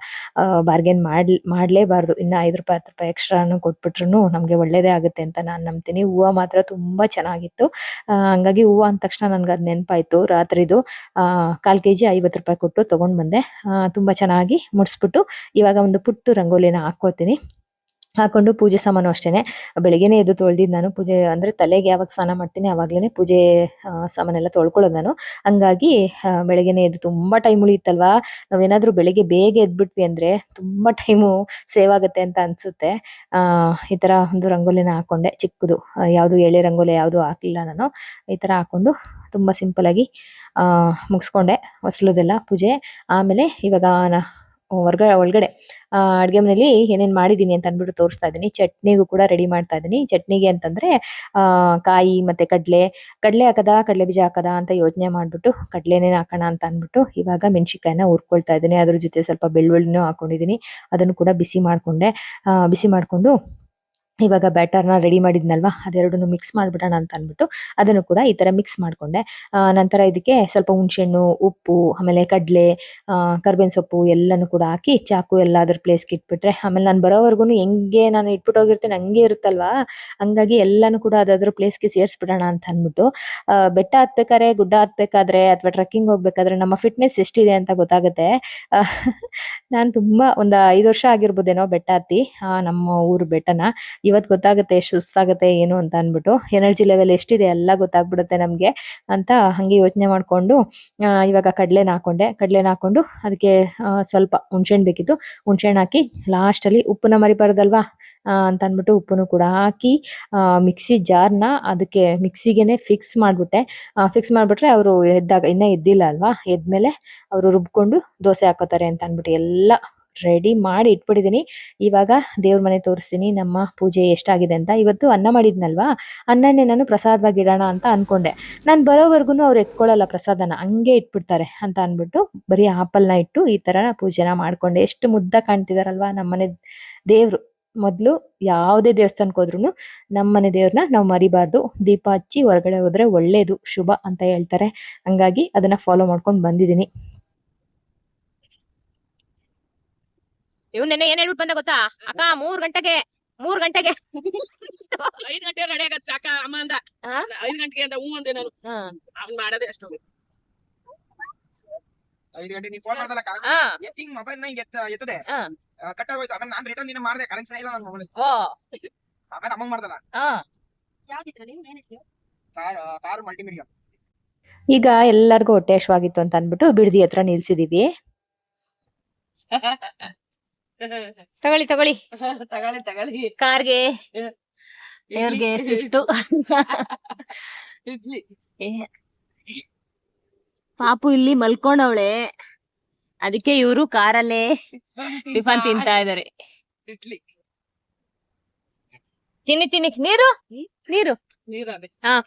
ಬಾರ್ಗೇನ್ ಮಾಡ್ ಮಾಡ್ಲೇಬಾರ್ದು. ಇನ್ನ ಐದು ರೂಪಾಯಿ ಹತ್ತು ರೂಪಾಯಿ ಎಕ್ಸ್ಟ್ರಾನು ಕೊಟ್ಬಿಟ್ರು ನಮ್ಗೆ ಒಳ್ಳೇದೇ ಆಗುತ್ತೆ ಅಂತ ನಾನ್ ನಂಬ್ತೀನಿ. ಹೂವು ಮಾತ್ರ ತುಂಬಾ ಚೆನ್ನಾಗಿತ್ತು. ಆ, ಹಂಗಾಗಿ ಹೂವು ಅಂದ ತಕ್ಷಣ ನನ್ಗೆ ಅದು ನೆನ್ಪಾಯ್ತು. ರಾತ್ರಿದು ಆ ಕಾಲ್ ಕೆಜಿ ಐವತ್ತು ರೂಪಾಯಿ ಕೊಟ್ಟು ತಗೊಂಡ್ ಬಂದೆ. ಆ, ತುಂಬಾ ಚೆನ್ನಾಗಿ ಮುಡಿಸ್ಬಿಟ್ಟು ಇವಾಗ ಒಂದು ಪುಟ್ಟು ರಂಗೋಲಿನ ಹಾಕೋತೀನಿ ಹಾಕೊಂಡು ಪೂಜೆ ಸಾಮಾನು ಅಷ್ಟೇನೆ. ಬೆಳಿಗ್ಗೆನೆ ಎದ್ದು ತೊಳ್ದಿದ್ದು ನಾನು ಪೂಜೆ, ಅಂದರೆ ತಲೆಗೆ ಯಾವಾಗ ಸ್ನಾನ ಮಾಡ್ತೀನಿ ಆವಾಗಲೇ ಪೂಜೆ ಸಾಮಾನೆಲ್ಲ ತೊಳ್ಕೊಳ್ಳೋದು ನಾನು. ಹಂಗಾಗಿ ಬೆಳಗ್ಗೆನೇ ಎದ್ದು ತುಂಬ ಟೈಮ್ ಉಳಿಯುತ್ತಲ್ವಾ? ನಾವೇನಾದರೂ ಬೆಳಿಗ್ಗೆ ಬೇಗ ಎದ್ಬಿಟ್ವಿ ಅಂದರೆ ತುಂಬ ಟೈಮು ಸೇವ್ ಆಗುತ್ತೆ ಅಂತ ಅನಿಸುತ್ತೆ. ಈ ಥರ ಒಂದು ರಂಗೋಲಿನ ಹಾಕೊಂಡೆ, ಚಿಕ್ಕದು ಯಾವುದು ಎಳೆ ರಂಗೋಲಿ, ಯಾವುದು ಹಾಕಲಿಲ್ಲ ನಾನು. ಈ ಥರ ಹಾಕೊಂಡು ತುಂಬ ಸಿಂಪಲ್ ಆಗಿ, ಆ, ಮುಗಿಸ್ಕೊಂಡೆ, ಹೊಸ್ಲದೆಲ್ಲ ಪೂಜೆ. ಆಮೇಲೆ ಇವಾಗ ಹೊರ್ಗ, ಒಳಗಡೆ ಅಡುಗೆ ಮನೇಲಿ ಏನೇನ್ ಮಾಡಿದೀನಿ ಅಂತ ಅಂದ್ಬಿಟ್ಟು ತೋರಿಸ್ತಾ ಇದೀನಿ ಚಟ್ನಿಗೂ ಕೂಡ ರೆಡಿ ಮಾಡ್ತಾ ಇದೀನಿ ಚಟ್ನಿಗೆ ಅಂತಂದ್ರೆ ಕಾಯಿ ಮತ್ತೆ ಕಡಲೆ ಕಡಲೆ ಹಾಕದ, ಕಡಲೆ ಬೀಜ ಹಾಕದ ಅಂತ ಯೋಚನೆ ಮಾಡ್ಬಿಟ್ಟು ಕಡ್ಲೆನೇ ಹಾಕೋಣ ಅಂತ ಅನ್ಬಿಟ್ಟು ಇವಾಗ ಮೆಣಸಿಕಾಯಿನ ಹುರ್ಕೊಳ್ತಾ ಇದ್ದೀನಿ. ಅದ್ರ ಜೊತೆ ಸ್ವಲ್ಪ ಬೆಳ್ಳುಳ್ಳಿನೂ ಹಾಕೊಂಡಿದ್ದೀನಿ. ಅದನ್ನು ಕೂಡ ಬಿಸಿ ಮಾಡ್ಕೊಂಡೆ. ಬಿಸಿ ಮಾಡ್ಕೊಂಡು ಇವಾಗ ಬ್ಯಾಟರ್ನ ರೆಡಿ ಮಾಡಿದ್ನಲ್ವಾ? ಅದೆರಡನ್ನು ಮಿಕ್ಸ್ ಮಾಡ್ಬಿಡೋಣ ಅಂತ ಅಂದ್ಬಿಟ್ಟು ಅದನ್ನು ಕೂಡ ಈ ತರ ಮಿಕ್ಸ್ ಮಾಡ್ಕೊಂಡೆ. ನಂತರ ಇದಕ್ಕೆ ಸ್ವಲ್ಪ ಹುಣಸೆಹಣ್ಣು, ಉಪ್ಪು, ಆಮೇಲೆ ಕಡಲೆ ಕರ್ಬೇವಿನ ಸೊಪ್ಪು ಎಲ್ಲಾನು ಕೂಡ ಹಾಕಿ ಚಾಕು ಎಲ್ಲ ಅದ್ರ ಪ್ಲೇಸ್ಗೆ ಇಟ್ಬಿಟ್ರೆ ಆಮೇಲೆ ನಾನು ಬರೋವರೆಗೂ ಹೆಂಗೆ ನಾನು ಇಟ್ಬಿಟ್ಟು ಹೋಗಿರ್ತೇನೆ ಹಂಗೆ ಇರುತ್ತಲ್ವಾ? ಹಂಗಾಗಿ ಎಲ್ಲನೂ ಕೂಡ ಅದಾದ್ರ ಪ್ಲೇಸ್ಗೆ ಸೇರಿಸ್ಬಿಡೋಣ ಅಂತ ಅಂದ್ಬಿಟ್ಟು ಬೆಟ್ಟ ಹತ್ಬೇಕಾದ್ರೆ ಗುಡ್ಡ ಹತ್ಬೇಕಾದ್ರೆ ಅಥವಾ ಟ್ರೆಕ್ಕಿಂಗ್ ಹೋಗ್ಬೇಕಾದ್ರೆ ನಮ್ಮ ಫಿಟ್ನೆಸ್ ಎಷ್ಟಿದೆ ಅಂತ ಗೊತ್ತಾಗುತ್ತೆ. ನಾನು ತುಂಬಾ ಒಂದು ಐದು ವರ್ಷ ಆಗಿರ್ಬೋದೇನೋ ಬೆಟ್ಟ ಹತ್ತಿ ನಮ್ಮ ಊರು ಬೆಟ್ಟನ. ಇವತ್ ಗೊತ್ತಾಗುತ್ತೆ ಎಷ್ಟು ಸುಸ್ತಾಗುತ್ತೆ, ಏನು ಅಂತ ಅಂದ್ಬಿಟ್ಟು. ಎನರ್ಜಿ ಲೆವೆಲ್ ಎಷ್ಟಿದೆ ಎಲ್ಲ ಗೊತ್ತಾಗ್ಬಿಡುತ್ತೆ ನಮ್ಗೆ ಅಂತ ಹಂಗೆ ಯೋಚನೆ ಮಾಡ್ಕೊಂಡು ಇವಾಗ ಕಡ್ಲೆನ ಹಾಕೊಂಡೆ. ಕಡಲೆನ ಹಾಕೊಂಡು ಅದಕ್ಕೆ ಸ್ವಲ್ಪ ಹುಣ್ಸೆಹಣ್ಣು ಬೇಕಿತ್ತು. ಹುಣ್ಸೆಹಣ್ಣು ಹಾಕಿ ಲಾಸ್ಟ್ ಅಲ್ಲಿ ಉಪ್ಪನ್ನ ಮರಿಬಾರ್ದಲ್ವಾ ಅಂತ ಅಂದ್ಬಿಟ್ಟು ಉಪ್ಪನ್ನು ಕೂಡ ಹಾಕಿ ಮಿಕ್ಸಿ ಜಾರ್ನ ಅದಕ್ಕೆ ಮಿಕ್ಸಿಗೆನೆ ಫಿಕ್ಸ್ ಮಾಡ್ಬಿಟ್ಟೆ. ಫಿಕ್ಸ್ ಮಾಡ್ಬಿಟ್ರೆ ಅವರು ಎದ್ದಾಗ, ಇನ್ನೂ ಎದ್ದಿಲ್ಲ ಅಲ್ವಾ? ಎದ್ಮೇಲೆ ಅವರು ರುಬ್ಕೊಂಡು ದೋಸೆ ಹಾಕೋತಾರೆ ಅಂತ ಅಂದ್ಬಿಟ್ಟು ಎಲ್ಲ ರೆಡಿ ಮಾಡಿ ಇಟ್ಬಿಟ್ಟಿದ್ದೀನಿ ಇವಾಗ ದೇವ್ರ ಮನೆ ತೋರಿಸ್ತೀನಿ, ನಮ್ಮ ಪೂಜೆ ಎಷ್ಟಾಗಿದೆ ಅಂತ. ಇವತ್ತು ಅನ್ನ ಮಾಡಿದ್ನಲ್ವಾ? ಅನ್ನನೇ ನಾನು ಪ್ರಸಾದವಾಗಿ ಇಡೋಣ ಅಂತ ಅನ್ಕೊಂಡೆ. ನಾನು ಬರೋವರೆಗೂ ಅವ್ರು ಎತ್ಕೊಳ್ಳಲ್ಲ ಪ್ರಸಾದನ, ಹಂಗೆ ಇಟ್ಬಿಡ್ತಾರೆ ಅಂತ ಅನ್ಬಿಟ್ಟು ಬರೀ ಆಪಲ್ನ ಇಟ್ಟು ಈ ತರ ಪೂಜೆನ ಮಾಡ್ಕೊಂಡೆ. ಎಷ್ಟು ಮುದ್ದ ಕಾಣ್ತಿದಾರಲ್ವಾ ನಮ್ಮನೆ ದೇವರು. ಮೊದಲು ಯಾವುದೇ ದೇವಸ್ಥಾನಕ್ಕೆ ಹೋದ್ರು ನಮ್ಮನೆ ದೇವ್ರನ್ನ ನಾವು ಮರಿಬಾರ್ದು. ದೀಪ ಹಚ್ಚಿ ಹೊರಗಡೆ ಹೋದ್ರೆ ಒಳ್ಳೇದು, ಶುಭ ಅಂತ ಹೇಳ್ತಾರೆ. ಹಂಗಾಗಿ ಅದನ್ನ ಫಾಲೋ ಮಾಡ್ಕೊಂಡು ಬಂದಿದ್ದೀನಿ. ಇವ್ ನೆನ್ನೆ ಏನ್ ಹೇಳ್ಬಿಟ್ ಬಂದ ಗೊತ್ತಾ? ಅಕ್ಕ ಮೂರ್ ಗಂಟೆಗೆ ಮೂರ್ ಗಂಟೆಗೆ. ಐದ್ ಗಂಟೆ ರೆಡಿ ಆಗತ್ತೆ ಅಕ್ಕ ಅಮ್ಮ ಅಂದ. ಆ? ಐದ್ ಗಂಟೆಗೆ ಅಂತ ಹೂ ಅಂದೆ ನಾನು. ಅವ್ನ್ ಮಾಡೋದೇ ಅಷ್ಟು. ಐದು ಗಂಟೆ ನೀ ಫೋನ್ ಮಾಡ್ದಲ್ಲ ಎತ್ತಿಂಗ್ ಮೊಬೈಲ್ನ ಎತ್ತದೆ. ಕಟ್ ಆಗೋಯ್ತು. ಆಮೇಲೆ ನಾನ್ ರಿಟರ್ನ್ ನೀನು ಮಾಡ್ದೆ ಕರೆನ್ಸಿ ಇಲ್ಲ ನನ್ನ ಮೊಬೈಲ್ ಆಮೇಲೆ ಅಮ್ಮಂಗ್ ಮಾಡ್ದಲ್ಲ. ಕಾರ್ ಕಾರ್ ಮಲ್ಟಿಮೀಡಿಯಾ ಈಗ ಎಲ್ಲರಿಗೂ ಹೊಟ್ಟೆ ಹಶ್ವಾಗಿತ್ತು ಅಂತ ಅನ್ಬಿಟ್ಟು ಬಿಡದಿ ಹತ್ರ ನಿಲ್ಸಿದೀವಿ. ತಗೊಳ್ಳಿ ತಗೊಳ್ಳಿ. ತಗೊಳ್ಳಿ ತಗೊಳ್ಳಿ. ಕಾರ್ಗೆ. ಇವ್ರಿಗೆ ಸ್ವಿಫ್ಟ್ ಇಡ್ಲಿ. ಪಾಪು ಇಲ್ಲಿ ಮಲ್ಕೊಂಡವಳೆ. ಅದಕ್ಕೆ ಇವರು ಕಾರಲ್ಲೇ ಟಿಫನ್ ತಿಂತಾ ಇದಾರೆ. ಇಡ್ಲಿ. ತಿನ್ನಿ ತಿನ್ನಿ. ನೀರು? ನೀರು? ಹಾ.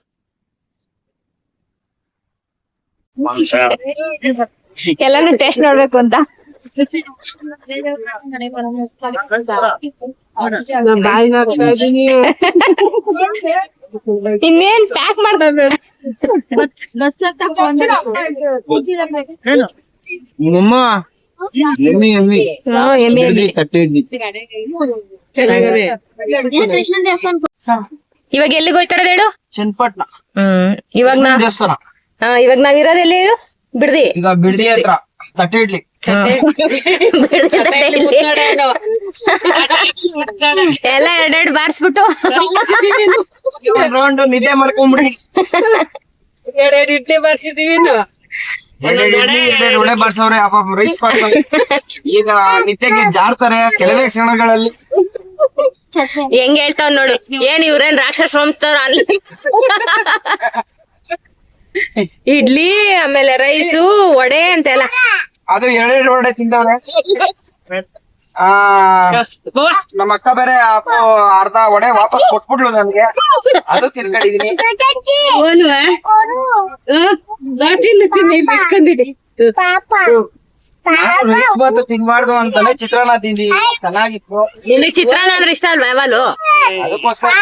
ಎಲ್ಲಾನು ಟೇಸ್ಟ್ ನೋಡ್ಬೇಕು ಅಂತ. ಇನ್ನೇನ್ ಪ್ಯಾಕ್ ಚೆನ್ನಾಗವೆ ಇವಾಗ ಎಲ್ಲಿಗೆ ಹೋಯ್ತಾರದು ಹೇಳು? ಚನ್ನಪಟ್ನ ಹ್ಮ್ ಇವಾಗ ನಾ ಇವಾಗ ನಾವ್ ಇರೋದು ಎಲ್ಲಿ ಹೇಳು? ಬಿಡ್ದಿ. ಈಗ ಬಿಲ್ಡಿ ಹತ್ರ. ತಟ್ಟೆ ಇಡ್ಲಿ. ಎಲ್ಲ ಎರಡೆರಡು ಬಾರಿಸ್ಬಿಟ್ಟು. ರೌಂಡ್ ನಿದ್ದೆ ಮಾಡ್ಕೊಂಡ್ಬಿಡಿ ಎರಡೆರಡು ಇಡ್ಲಿ ಬಾರಿಸಿದೀವಿ ರೈಸ್ ಬಾರ್ಸವ್ರೆ ಈಗ ನಿತ್ಯಕ್ಕೆ ಜಾರ್ತಾರೆ ಕೆಲವೇ ಕ್ಷಣಗಳಲ್ಲಿ. ಹೆಂಗ್ ಹೇಳ್ತಾವ್ ನೋಡು. ಏನ್ ಇವ್ರೇನ್ ರಾಕ್ಷಸ ಹೋಮ್ಸ್ತವ್ರ ಅಲ್ಲಿ? ಇಡ್ಲಿ ಆಮೇಲೆ ರೈಸು ವಡೆ ಅಂತೆಲ್ಲ. ಅದು ಎರಡೆರಡು ವಡೆ ತಿಂದವ್ರೆ ಆ ನಮ್ಮ ಅಕ್ಕ ಬೇರೆ ಅಪ್ಪು ಅರ್ಧ ವಡೆ ವಾಪಸ್ ಕೊಟ್ಬಿಡ್ಲು ನನ್ಗೆ. ಅದು ತಿನ್ಕೊಂಡಿದೀನಿ. ತಿನ್ಬಾರ್ದು ಅಂತಾನೆ ಚಿತ್ರಾನ್ನ ತಿಂದಿ. ಚೆನ್ನಾಗಿತ್ತು. ನಿನಗೆ ಚಿತ್ರಾನ್ನ ಅಂದ್ರೆ ಇಷ್ಟ ಅಲ್ವಾ ಯಾವಾಲು ಅದಕ್ಕೋಸ್ಕರ.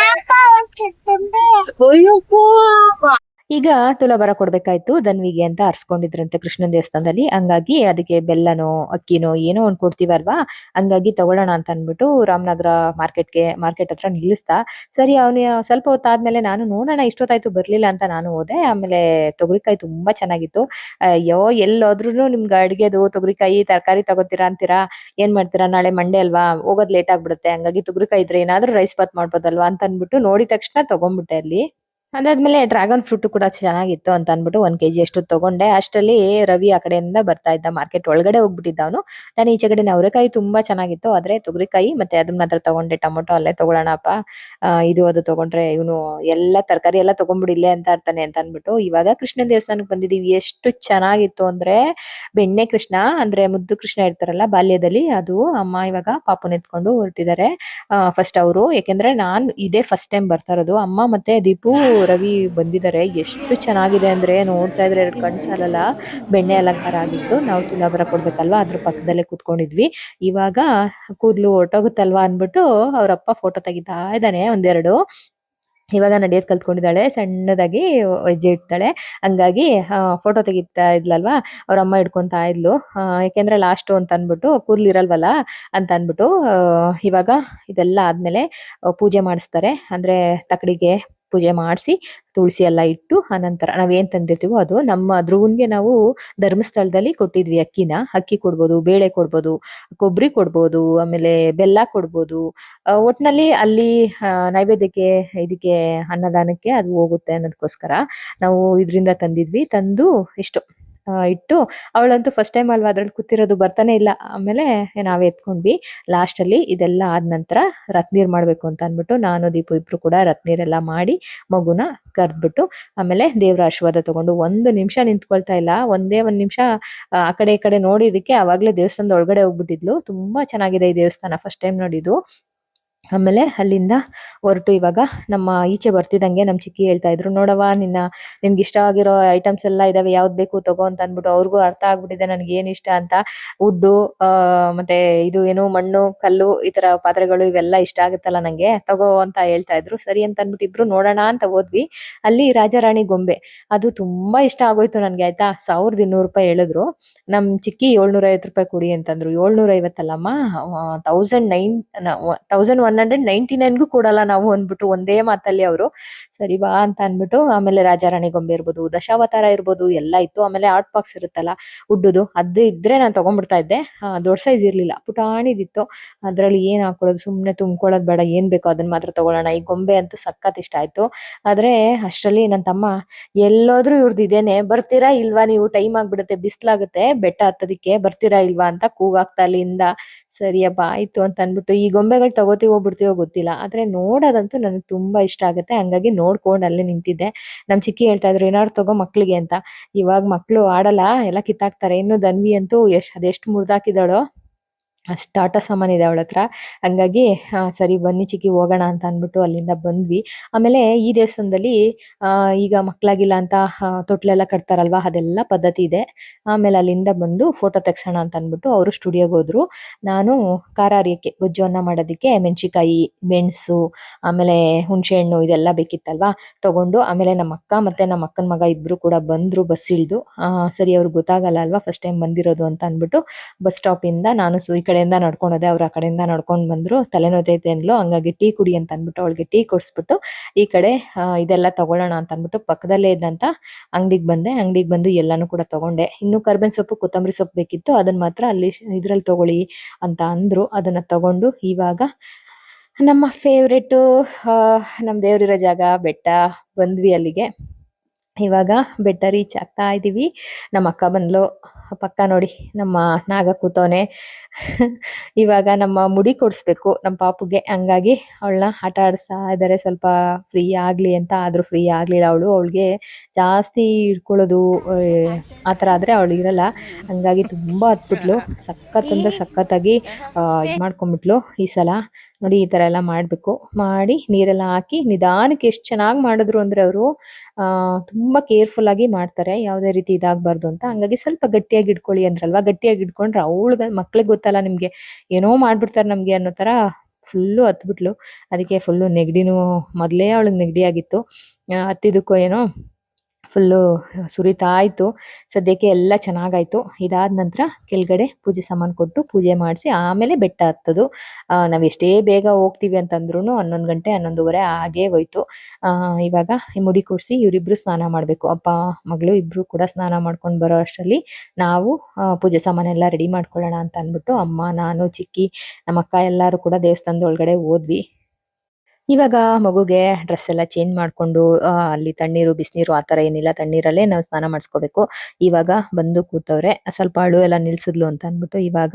ಈಗ ತುಲಾಭಾರ ಕೊಡ್ಬೇಕಾಯ್ತು ದನ್ವಿಗೆ ಅಂತ ಅರ್ಸ್ಕೊಂಡಿದ್ರಂತೆ ಕೃಷ್ಣನ ದೇವಸ್ಥಾನದಲ್ಲಿ. ಹಂಗಾಗಿ ಅದಕ್ಕೆ ಬೆಲ್ಲನೋ, ಅಕ್ಕಿನೋ ಏನೋ ಒಂದ್ ಕೊಡ್ತೀವಲ್ವಾ? ಹಂಗಾಗಿ ತಗೊಳ್ಳೋಣ ಅಂತ ಅನ್ಬಿಟ್ಟು ರಾಮನಗರ ಮಾರ್ಕೆಟ್ಗೆ, ಮಾರ್ಕೆಟ್ ಹತ್ರ ನಿಲ್ಲಿಸ್ತಾ, ಸರಿ ಅವನು ಸ್ವಲ್ಪ ಹೊತ್ತಾದ್ಮೇಲೆ ನಾನು ನೋಡೋಣ, ಇಷ್ಟೊತ್ತಾಯ್ತು ಬರ್ಲಿಲ್ಲ ಅಂತ ನಾನು ಹೋದೆ. ಆಮೇಲೆ ತೊಗರಿಕಾಯಿ ತುಂಬಾ ಚೆನ್ನಾಗಿತ್ತು. ಅಯ್ಯೋ ಎಲ್ಲೋದ್ರೂ ನಿಮ್ಗೆ ಅಡ್ಗೆದು, ತೊಗರಿಕಾಯಿ, ತರಕಾರಿ ತಗೋತೀರಾ ಅಂತೀರಾ? ಏನ್ ಮಾಡ್ತೀರಾ? ನಾಳೆ ಮಂಡೇ ಅಲ್ವಾ? ಹೋಗೋದ್ ಲೇಟ್ ಆಗ್ಬಿಡುತ್ತೆ. ಹಂಗಾಗಿ ತೊಗರಿಕಾಯಿ ಇದ್ರೆ ಏನಾದ್ರೂ ರೈಸ್ ಬಾತ್ ಮಾಡ್ಬೋದಲ್ವಾ ಅಂತ ಅನ್ಬಿಟ್ಟು ನೋಡಿದ ತಕ್ಷಣ ತಗೊಂಡ್ಬಿಟ್ಟೆ ಅಲ್ಲಿ. ಅದಾದ್ಮೇಲೆ ಡ್ರ್ಯಾಗನ್ ಫ್ರೂಟ್ ಕೂಡ ಚೆನ್ನಾಗಿತ್ತು ಅಂತ ಅನ್ಬಿಟ್ಟು ಒಂದ್ ಕೆಜಿ ಅಷ್ಟು ತಗೊಂಡೆ. ಅಷ್ಟರಲ್ಲಿ ರವಿ ಆ ಕಡೆಯಿಂದ ಬರ್ತಾ ಇದ್ದ ಮಾರ್ಕೆಟ್ ಒಳಗಡೆ ಹೋಗ್ಬಿಟ್ಟಿದ್ದ ಅವನು. ನಾನು ಈಚೆ ಕಡೆ ಅವರೆಕಾಯಿ ತುಂಬಾ ಚೆನ್ನಾಗಿತ್ತು. ಆದ್ರೆ ತೊಗರಿಕಾಯಿ ಮತ್ತೆ ಅದನ್ನ ಹತ್ರ ತಗೊಂಡೆ. ಟೊಮೊಟೊ ಅಲ್ಲೇ ತಗೊಳ್ಳೋಣಪ್ಪ. ಇದು ಅದು ತಗೊಂಡ್ರೆ ಇವನು ಎಲ್ಲ ತರಕಾರಿ ಎಲ್ಲ ತಗೊಂಡ್ಬಿಡಿ ಇಲ್ಲೇ ಅಂತ ಅರ್ತಾನೆ ಅಂತ ಅನ್ಬಿಟ್ಟು ಇವಾಗ ಕೃಷ್ಣ ದೇವಸ್ಥಾನಕ್ಕೆ ಬಂದಿದೀವಿ. ಎಷ್ಟು ಚೆನ್ನಾಗಿತ್ತು ಅಂದ್ರೆ ಬೆಣ್ಣೆ ಕೃಷ್ಣ, ಅಂದ್ರೆ ಮುದ್ದು ಕೃಷ್ಣ ಇರ್ತಾರಲ್ಲ ಬಾಲ್ಯದಲ್ಲಿ ಅದು ಅಮ್ಮ ಇವಾಗ ಪಾಪು ಎತ್ಕೊಂಡು ಹೊರಟಿದ್ದಾರೆ. ಫಸ್ಟ್ ಅವರು. ಯಾಕೆಂದ್ರೆ ನಾನ್ ಇದೇ ಫಸ್ಟ್ ಟೈಮ್ ಬರ್ತಾ ಇರೋದು. ಅಮ್ಮ ಮತ್ತೆ ದೀಪು ರವಿ ಬಂದಿದ್ದಾರೆ. ಎಷ್ಟು ಚೆನ್ನಾಗಿದೆ ಅಂದ್ರೆ ನೋಡ್ತಾ ಇದ್ರೆ ಎರಡು ಕಣ್ ಸಾಲಲ್ಲ ಬೆಣ್ಣೆ ಅಲಂಕಾರ ಆಗಿತ್ತು. ನಾವು ತುಲಾಭಾರ ಕೊಡ್ಬೇಕಲ್ವಾ? ಅದ್ರ ಪಕ್ಕದಲ್ಲೇ ಕೂತ್ಕೊಂಡಿದ್ವಿ. ಇವಾಗ ಕೂದಲು ಹೊರ್ಟೋಗುತ್ತಲ್ವಾ ಅಂದ್ಬಿಟ್ಟು ಅವರಪ್ಪ ಫೋಟೋ ತೆಗಿತಾ ಇದ್ದಾನೆ ಒಂದೆರಡು. ಇವಾಗ ನಡೆಯೋದು ಕಲ್ತ್ಕೊಂಡಿದ್ದಾಳೆ. ಸಣ್ಣದಾಗಿ ಹೆಜ್ಜೆ ಇಡ್ತಾಳೆ. ಹಂಗಾಗಿ ಫೋಟೋ ತೆಗಿತಾ ಇದ್ಲಲ್ವಾ? ಅವ್ರ ಅಮ್ಮ ಹಿಡ್ಕೊಂತಾ ಇದ್ಲು. ಯಾಕೆಂದ್ರೆ ಲಾಸ್ಟ್ ಅಂತ ಅನ್ಬಿಟ್ಟು ಕೂದ್ಲಿರಲ್ವಲ್ಲ ಅಂತ ಅನ್ಬಿಟ್ಟು ಆ, ಇವಾಗ ಇದೆಲ್ಲ ಆದ್ಮೇಲೆ ಪೂಜೆ ಮಾಡಿಸ್ತಾರೆ. ಅಂದ್ರೆ ತಕಡಿಗೆ ಪೂಜೆ ಮಾಡಿಸಿ ತುಳಸಿ ಎಲ್ಲ ಇಟ್ಟು ಅನಂತರ ನಾವೇನ್ ತಂದಿರ್ತೀವೋ ಅದು ನಮ್ಮ ಧ್ರುವನ್ಗೆ ನಾವು ಧರ್ಮಸ್ಥಳದಲ್ಲಿ ಕೊಟ್ಟಿದ್ವಿ ಅಕ್ಕಿನ. ಅಕ್ಕಿ ಕೊಡ್ಬೋದು ಬೇಳೆ ಕೊಡ್ಬೋದು ಕೊಬ್ಬರಿ ಕೊಡ್ಬೋದು ಆಮೇಲೆ ಬೆಲ್ಲ ಕೊಡ್ಬೋದು. ಒಟ್ನಲ್ಲಿ ಅಲ್ಲಿ ನೈವೇದ್ಯಕ್ಕೆ ಇದಕ್ಕೆ ಅನ್ನದಾನಕ್ಕೆ ಅದು ಹೋಗುತ್ತೆ ಅನ್ನೋದಕ್ಕೋಸ್ಕರ ನಾವು ಇದರಿಂದ ತಂದಿದ್ವಿ. ತಂದು ಎಷ್ಟು ಆ, ಇಟ್ಟು ಅವಳಂತೂ ಫಸ್ಟ್ ಟೈಮ್ ಅಲ್ವಾ ಅದ್ರಲ್ಲಿ ಕೂತಿರೋದು ಬರ್ತಾನೆ ಇಲ್ಲ. ಆಮೇಲೆ ನಾವೇ ಎತ್ಕೊಂಡ್ವಿ. ಲಾಸ್ಟಲ್ಲಿ ಇದೆಲ್ಲ ಆದ ನಂತರ ರತ್ನೀರ್ ಮಾಡಬೇಕು ಅಂತ ಅನ್ಬಿಟ್ಟು ನಾನು, ದೀಪು ಇಬ್ರು ಕೂಡ ರತ್ನೀರೆಲ್ಲ ಮಾಡಿ ಮಗುನ ಕರ್ದ್ಬಿಟ್ಟು ಆಮೇಲೆ ದೇವರ ಆಶೀರ್ವಾದ ತಗೊಂಡು ಒಂದು ನಿಮಿಷ ನಿಂತ್ಕೊಳ್ತಾ ಇಲ್ಲ. ಒಂದೇ ಒಂದ್ ನಿಮಿಷ, ಆ ಕಡೆ ಈ ಕಡೆ ನೋಡಿದಕ್ಕೆ ಅವಾಗ್ಲೇ ದೇವಸ್ಥಾನದ ಒಳಗಡೆ ಹೋಗ್ಬಿಟ್ಟಿದ್ಲು. ತುಂಬಾ ಚೆನ್ನಾಗಿದೆ ಈ ದೇವಸ್ಥಾನ ಫಸ್ಟ್ ಟೈಮ್ ನೋಡಿದ್ದು. ಆಮೇಲೆ ಅಲ್ಲಿಂದ ಹೊರಟು ಇವಾಗ ನಮ್ಮ ಈಚೆ ಬರ್ತಿದ್ದಂಗೆ ನಮ್ಮ ಚಿಕ್ಕಿ ಹೇಳ್ತಾ ಇದ್ರು, ನೋಡವ್ವ ನಿನ್ನ, ನಿನ್ಗೆ ಇಷ್ಟ ಆಗಿರೋ ಐಟಮ್ಸ್ ಎಲ್ಲ ಇದಾವೆ, ಯಾವ್ದು ಬೇಕು ತಗೋ ಅಂತ ಅಂದ್ಬಿಟ್ಟು ಅವ್ರಿಗೂ ಅರ್ಥ ಆಗ್ಬಿಟ್ಟಿದೆ ನನ್ಗೆ ಏನ್ ಇಷ್ಟ ಅಂತ. ಉಡ್ಡು ಮತ್ತೆ ಇದು ಏನು ಮಣ್ಣು, ಕಲ್ಲು ಈ ತರ ಪಾತ್ರೆಗಳು ಇವೆಲ್ಲ ಇಷ್ಟ ಆಗುತ್ತಲ್ಲ ನಂಗೆ, ತಗೋ ಅಂತ ಹೇಳ್ತಾ ಇದ್ರು. ಸರಿ ಅಂತ ಅಂದ್ಬಿಟ್ಟು ಇಬ್ರು ನೋಡೋಣ ಅಂತ ಹೋದ್ವಿ. ಅಲ್ಲಿ ರಾಜಾರಾಣಿ ಗೊಂಬೆ, ಅದು ತುಂಬಾ ಇಷ್ಟ ಆಗೋಯ್ತು ನನ್ಗೆ, ಆಯ್ತಾ? ಸಾವಿರದ ಇನ್ನೂರು ರೂಪಾಯಿ ಹೇಳಿದ್ರು. ನಮ್ ಚಿಕ್ಕಿ ಏಳ್ನೂರ ಐವತ್ತು ರೂಪಾಯಿ ಕೊಡಿ ಅಂತಂದ್ರು. ಏಳ್ನೂರ ಐವತ್ತಲ್ಲಮ್ಮ thousand nine thousand one hundred ninety ನೈನ್ಗೂ ಕೊಡಲ್ಲ ನಾವು ಅಂದ್ಬಿಟ್ರು ಒಂದೇ ಮಾತಲ್ಲಿ ಅವರು. ಸರಿ ಬಾ ಅಂತ ಅಂದ್ಬಿಟ್ಟು ಆಮೇಲೆ ರಾಜಾರಾಣಿ ಗೊಂಬೆ ಇರ್ಬೋದು, ದಶಾವತಾರ ಇರ್ಬೋದು, ಎಲ್ಲ ಇತ್ತು. ಆಮೇಲೆ ಆರ್ಟ್ ಬಾಕ್ಸ್ ಇರುತ್ತಲ್ಲ, ಉಡ್ಡುದು, ಅದು ಇದ್ರೆ ನಾನು ತಗೊಂಡ್ಬಿಡ್ತಾ ಇದ್ದೆ. ದೊಡ್ಡ ಸೈಜ್ ಇರ್ಲಿಲ್ಲ, ಪುಟಾಣಿದಿತ್ತು. ಅದ್ರಲ್ಲಿ ಏನ್ ಹಾಕೊಳ್ಳೋದು, ಸುಮ್ನೆ ತುಂಬ್ಕೊಳ್ಳೋದು ಬೇಡ, ಏನ್ ಬೇಕೋ ಅದನ್ನ ಮಾತ್ರ ತಗೊಳ್ಳೋಣ. ಈ ಗೊಂಬೆ ಅಂತೂ ಸಖತ್ ಇಷ್ಟ ಆಯ್ತು. ಆದ್ರೆ ಅಷ್ಟರಲ್ಲಿ ನನ್ನ ತಮ್ಮ, ಎಲ್ಲೋದ್ರೂ ಇವ್ರದ್ದು ಇದೇನೆ, ಬರ್ತೀರಾ ಇಲ್ವಾ ನೀವು? ಟೈಮ್ ಆಗ್ಬಿಡುತ್ತೆ, ಬಿಸ್ಲಾಗುತ್ತೆ, ಬೆಟ್ಟ ಹತ್ತೋದಿಕ್ಕೆ ಬರ್ತೀರಾ ಇಲ್ವಾ ಅಂತ ಕೂಗಾಗ್ತಾ ಅಲ್ಲಿಂದ ಸರಿಯಪ್ಪ, ಆಯ್ತು ಅಂತ ಅಂದ್ಬಿಟ್ಟು ಈ ಗೊಂಬೆಗಳು ತಗೋತೀವೋ ಬಿಡ್ತೀವೋ ಗೊತ್ತಿಲ್ಲ. ಆದ್ರೆ ನೋಡೋದಂತೂ ನನಗೆ ತುಂಬಾ ಇಷ್ಟ ಆಗುತ್ತೆ. ಹಂಗಾಗಿ ನೋಡ್ಕೊಂಡು ಅಲ್ಲೇ ನಿಂತಿದ್ದೆ. ನಮ್ ಚಿಕ್ಕಿ ಹೇಳ್ತಾ ಇದ್ರು, ಏನಾದ್ರು ತಗೋ ಮಕ್ಳಿಗೆ ಅಂತ. ಇವಾಗ ಮಕ್ಳು ಆಡಲ್ಲ, ಎಲ್ಲ ಕಿತ್ತಾಕ್ತಾರೆ. ಇನ್ನು ದನ್ವಿ ಅಂತೂ ಎಷ್ಟ್, ಅದೆಷ್ಟು ಮುರ್ದಾಕಿದಾಳೋ ಅಷ್ಟು ಆಟ ಸಾಮಾನ್ ಇದೆ ಅವಳ ಹತ್ರ ಹಂಗಾಗಿ ಸರಿ, ಬನ್ನಿ ಚಿಕ್ಕಿ, ಹೋಗೋಣ ಅಂತ ಅಂದ್ಬಿಟ್ಟು ಅಲ್ಲಿಂದ ಬಂದ್ವಿ. ಆಮೇಲೆ ಈ ದೇವಸ್ಥಾನದಲ್ಲಿ ಈಗ ಮಕ್ಕಳಾಗಿಲ್ಲ ಅಂತ ತೊಟ್ಲೆಲ್ಲ ಕಟ್ತಾರಲ್ವಾ, ಅದೆಲ್ಲ ಪದ್ಧತಿ ಇದೆ. ಆಮೇಲೆ ಅಲ್ಲಿಂದ ಬಂದು ಫೋಟೋ ತೆಗ್ಸೋಣ ಅಂತ ಅಂದ್ಬಿಟ್ಟು ಅವರು ಸ್ಟುಡಿಯೋಗೆ ಹೋದ್ರು. ನಾನು ಖಾರ ಅರಿಯಕ್ಕೆ ಮಾಡೋದಿಕ್ಕೆ ಮೆಣಸಿಕಾಯಿ ಮೆಣಸು, ಆಮೇಲೆ ಹುಣಸೆ ಹಣ್ಣು ಇದೆಲ್ಲ ಬೇಕಿತ್ತಲ್ವಾ, ತಗೊಂಡು, ಆಮೇಲೆ ನಮ್ಮ ಅಕ್ಕ ಮತ್ತೆ ನಮ್ಮ ಅಕ್ಕನ ಮಗ ಇಬ್ರು ಕೂಡ ಬಂದ್ರು ಬಸ್ ಇಳಿದು. ಸರಿ, ಅವ್ರಿಗೆ ಗೊತ್ತಾಗಲ್ಲ ಅಲ್ವಾ ಫಸ್ಟ್ ಟೈಮ್ ಬಂದಿರೋದು ಅಂತ ಅಂದ್ಬಿಟ್ಟು, ಬಸ್ ಸ್ಟಾಪ್ ಇಂದ ನಾನು ಸು, ಈ ಕಡೆಯಿಂದ ನಡ್ಕೊಂಡು ಹೋದೆ ಅವ್ರು ಆ ಕಡೆಯಿಂದ ನಡ್ಕೊಂಡು ಬಂದ್ರು ತಲೆನೋತೈತೆ ಅಂದ್ಲು ಹಂಗಾಗಿ ಟೀ ಕುಡಿ ಅಂತ ಅಂದ್ಬಿಟ್ಟು ಅವಳಿಗೆ ಟೀ ಕೊಡ್ಸ್ಬಿಟ್ಟು, ಈ ಕಡೆ ಇದೆಲ್ಲ ತಗೊಳ್ಳೋಣ ಅಂತ ಅಂದ್ಬಿಟ್ಟು ಪಕ್ಕದಲ್ಲೇ ಇದ್ದಂತ ಅಂಗಡಿಗೆ ಬಂದೆ. ಅಂಗಡಿಗೆ ಬಂದು ಎಲ್ಲಾನು ಕೂಡ ತಗೊಂಡೆ. ಇನ್ನು ಕರ್ಬೇನ್ ಸೊಪ್ಪು, ಕೊತ್ತಂಬರಿ ಸೊಪ್ಪು ಬೇಕಿತ್ತು ಅದನ್ನ ಮಾತ್ರ ಅಲ್ಲಿ ಇದ್ರಲ್ಲಿ ತಗೊಳ್ಳಿ ಅಂತ ಅಂದ್ರು. ಅದನ್ನ ತಗೊಂಡು ಇವಾಗ ನಮ್ಮ ಫೇವ್ರೇಟು ನಮ್ಮ ದೇವರಿರೋ ಜಾಗ ಬೆಟ್ಟ ಬಂದ್ವಿ ಅಲ್ಲಿಗೆ. ಇವಾಗ ಬೆಟ್ಟ ರೀಚ್ ಆಗ್ತಾ ಇದ್ದೀವಿ ನಮ್ಮ ಅಕ್ಕ ಬಂದ್ಲು. ಪಕ್ಕ ನೋಡಿ, ನಮ್ಮ ನಾಗ ಕೂತವನೆ. ಇವಾಗ ನಮ್ಮ ಮುಡಿ ಕೊಡಿಸ್ಬೇಕು ನಮ್ಮ ಪಾಪುಗೆ. ಹಂಗಾಗಿ ಅವಳನ್ನ ಆಟ ಆಡಿಸ್ತಾ ಇದ್ದಾರೆ ಸ್ವಲ್ಪ ಫ್ರೀ ಆಗಲಿ ಅಂತ ಆದರೂ ಫ್ರೀ ಆಗಲಿಲ್ಲ ಅವಳು. ಅವಳಿಗೆ ಜಾಸ್ತಿ ಇಟ್ಕೊಳ್ಳೋದು ಆ ಥರ ಆದರೆ ಅವಳು ಇರಲ್ಲ. ಹಂಗಾಗಿ ತುಂಬ ಹತ್ಬಿಟ್ಲು ಸಖತ್ ಅಂದ್ರೆ ಸಖತ್ತಾಗಿ ಇದು ಮಾಡ್ಕೊಂಬಿಟ್ಲು ಈ ಸಲ. ನೋಡಿ ಈ ತರ ಎಲ್ಲ ಮಾಡಬೇಕು. ಮಾಡಿ ನೀರೆಲ್ಲ ಹಾಕಿ ನಿಧಾನಕ್ಕೆ ಎಷ್ಟು ಚೆನ್ನಾಗಿ ಮಾಡಿದ್ರು ಅಂದ್ರೆ ಅವರು ತುಂಬಾ ಕೇರ್ಫುಲ್ ಆಗಿ ಮಾಡ್ತಾರೆ. ಯಾವುದೇ ರೀತಿ ಇದಾಗಬಾರ್ದು ಅಂತ. ಹಂಗಾಗಿ ಸ್ವಲ್ಪ ಗಟ್ಟಿಯಾಗಿ ಇಟ್ಕೊಳ್ಳಿ ಅಂದ್ರಲ್ವಾ? ಗಟ್ಟಿಯಾಗಿ ಇಟ್ಕೊಂಡ್ರೆ ಅವಳಿಗೆ, ಮಕ್ಳಿಗೆ ಗೊತ್ತಲ್ಲ ನಿಮಗೆ ಏನೋ ಮಾಡ್ಬಿಡ್ತಾರೆ ನಮ್ಗೆ ಅನ್ನೋ ತರ ಫುಲ್ಲು ಹತ್ಬಿಟ್ಲು. ಅದಕ್ಕೆ ಫುಲ್ಲು ನೆಗಡಿನೂ ಮೊದಲೇ ಅವಳಿಗೆ ನೆಗಡಿ ಆಗಿತ್ತು. ಹತ್ತಿದಕ್ಕೂ ಏನೋ ಫುಲ್ಲು ಸುರಿತಾ ಇತ್ತು ಸದ್ಯಕ್ಕೆ ಎಲ್ಲ ಚೆನ್ನಾಗಾಯ್ತು. ಇದಾದ ನಂತರ ಕೆಳಗಡೆ ಪೂಜೆ ಸಾಮಾನು ಕೊಟ್ಟು ಪೂಜೆ ಮಾಡಿಸಿ ಆಮೇಲೆ ಬೆಟ್ಟ ಹತ್ತೋದು. ನಾವು ಎಷ್ಟೇ ಬೇಗ ಹೋಗ್ತೀವಿ ಅಂತಂದ್ರೂ ಹನ್ನೊಂದು ಗಂಟೆ, ಹನ್ನೊಂದುವರೆ ಹಾಗೇ ಹೋಯ್ತು. ಇವಾಗ ಮುಡಿ ಕೂಡಿಸಿ ಇವರಿಬ್ರು ಸ್ನಾನ ಮಾಡಬೇಕು. ಅಪ್ಪ, ಮಗಳು ಇಬ್ರು ಕೂಡ ಸ್ನಾನ ಮಾಡ್ಕೊಂಡು ಬರೋ ಅಷ್ಟರಲ್ಲಿ ನಾವು ಪೂಜೆ ಸಾಮಾನೆಲ್ಲ ರೆಡಿ ಮಾಡ್ಕೊಳ್ಳೋಣ ಅಂತ ಅಂದ್ಬಿಟ್ಟು ಅಮ್ಮ, ನಾನು, ಚಿಕ್ಕಿ ನಮ್ಮ ಅಕ್ಕ ಎಲ್ಲರೂ ಕೂಡ ದೇವಸ್ಥಾನದ ಒಳಗಡೆ ಹೋದ್ವಿ. ಇವಾಗ ಮಗುಗೆ ಡ್ರೆಸ್ ಎಲ್ಲ ಚೇಂಜ್ ಮಾಡ್ಕೊಂಡು ಅಲ್ಲಿ ತಣ್ಣೀರು, ಬಿಸಿನೀರು ಆ ಥರ ಏನಿಲ್ಲ, ತಣ್ಣೀರಲ್ಲೇ ನಾವು ಸ್ನಾನ ಮಾಡಿಸ್ಕೋಬೇಕು. ಇವಾಗ ಬಂದು ಕೂತವ್ರೆ, ಸ್ವಲ್ಪ ಅಳು ಎಲ್ಲ ನಿಲ್ಸಿದ್ಲು ಅಂತ ಅಂದ್ಬಿಟ್ಟು ಇವಾಗ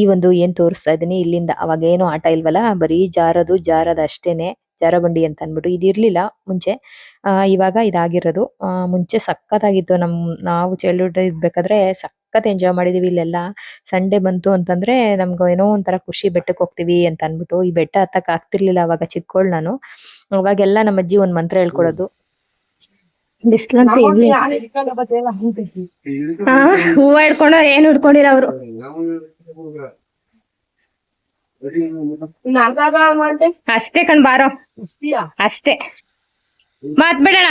ಈ ಒಂದು ಏನ್ ತೋರಿಸ್ತಾ ಇದೀನಿ ಇಲ್ಲಿಂದ ಅವಾಗ ಏನು ಆಟ ಇಲ್ವಲ್ಲ, ಬರೀ ಜಾರದು ಜಾರದು ಅಷ್ಟೇನೆ, ಜಾರಬಂಡಿ ಅಂತ ಅಂದ್ಬಿಟ್ಟು ಇದಿರ್ಲಿಲ್ಲ ಮುಂಚೆ. ಇವಾಗ ಇದಾಗಿರೋದು. ಮುಂಚೆ ಸಖತ್ತಾಗಿತ್ತು. ನಮ್, ನಾವು ಚೈಲ್ಡ್ಹುಡ್ ಇರ್ಬೇಕಾದ್ರೆ ಸಖತ್ ಎಂಜಾಯ್ ಮಾಡಿದೀವಿ ಇಲ್ಲೆಲ್ಲ. ಸಂಡೆ ಬಂತು ಅಂತಂದ್ರೆ ನಮ್ಗೆ ಏನೋ ಒಂಥರ ಖುಷಿ ಬೆಟ್ಟಕ್ಕೆ ಹೋಗ್ತೀವಿ ಅಂತ ಅನ್ಬಿಟ್ಟು ಈ ಬೆಟ್ಟ ಹತ್ತಕ್ ಆಗ್ತಿರ್ಲಿಲ್ಲ ಅವಾಗ ಚಿಕ್ಕೋಳ್ ನಾನು. ಅವಾಗೆಲ್ಲ ನಮ್ಮ ಅಜ್ಜಿ ಒಂದ್ ಮಂತ್ರ ಹೇಳ್ಕೊಡೋದು. ಬಿಸ್ಲಂತ ಇರ್ಲಿ ಹಾ ಹೂವ ಹಿಡ್ಕೊಂಡವ್ರು ಏನ್ ಹಿಡ್ಕೊಂಡಿರ ಅವ್ರು? ಅಷ್ಟೇ ಕಣ್ ಬಾರೋ. ಅಷ್ಟೇ. ಮಾತ್ ಬಿಡಣ.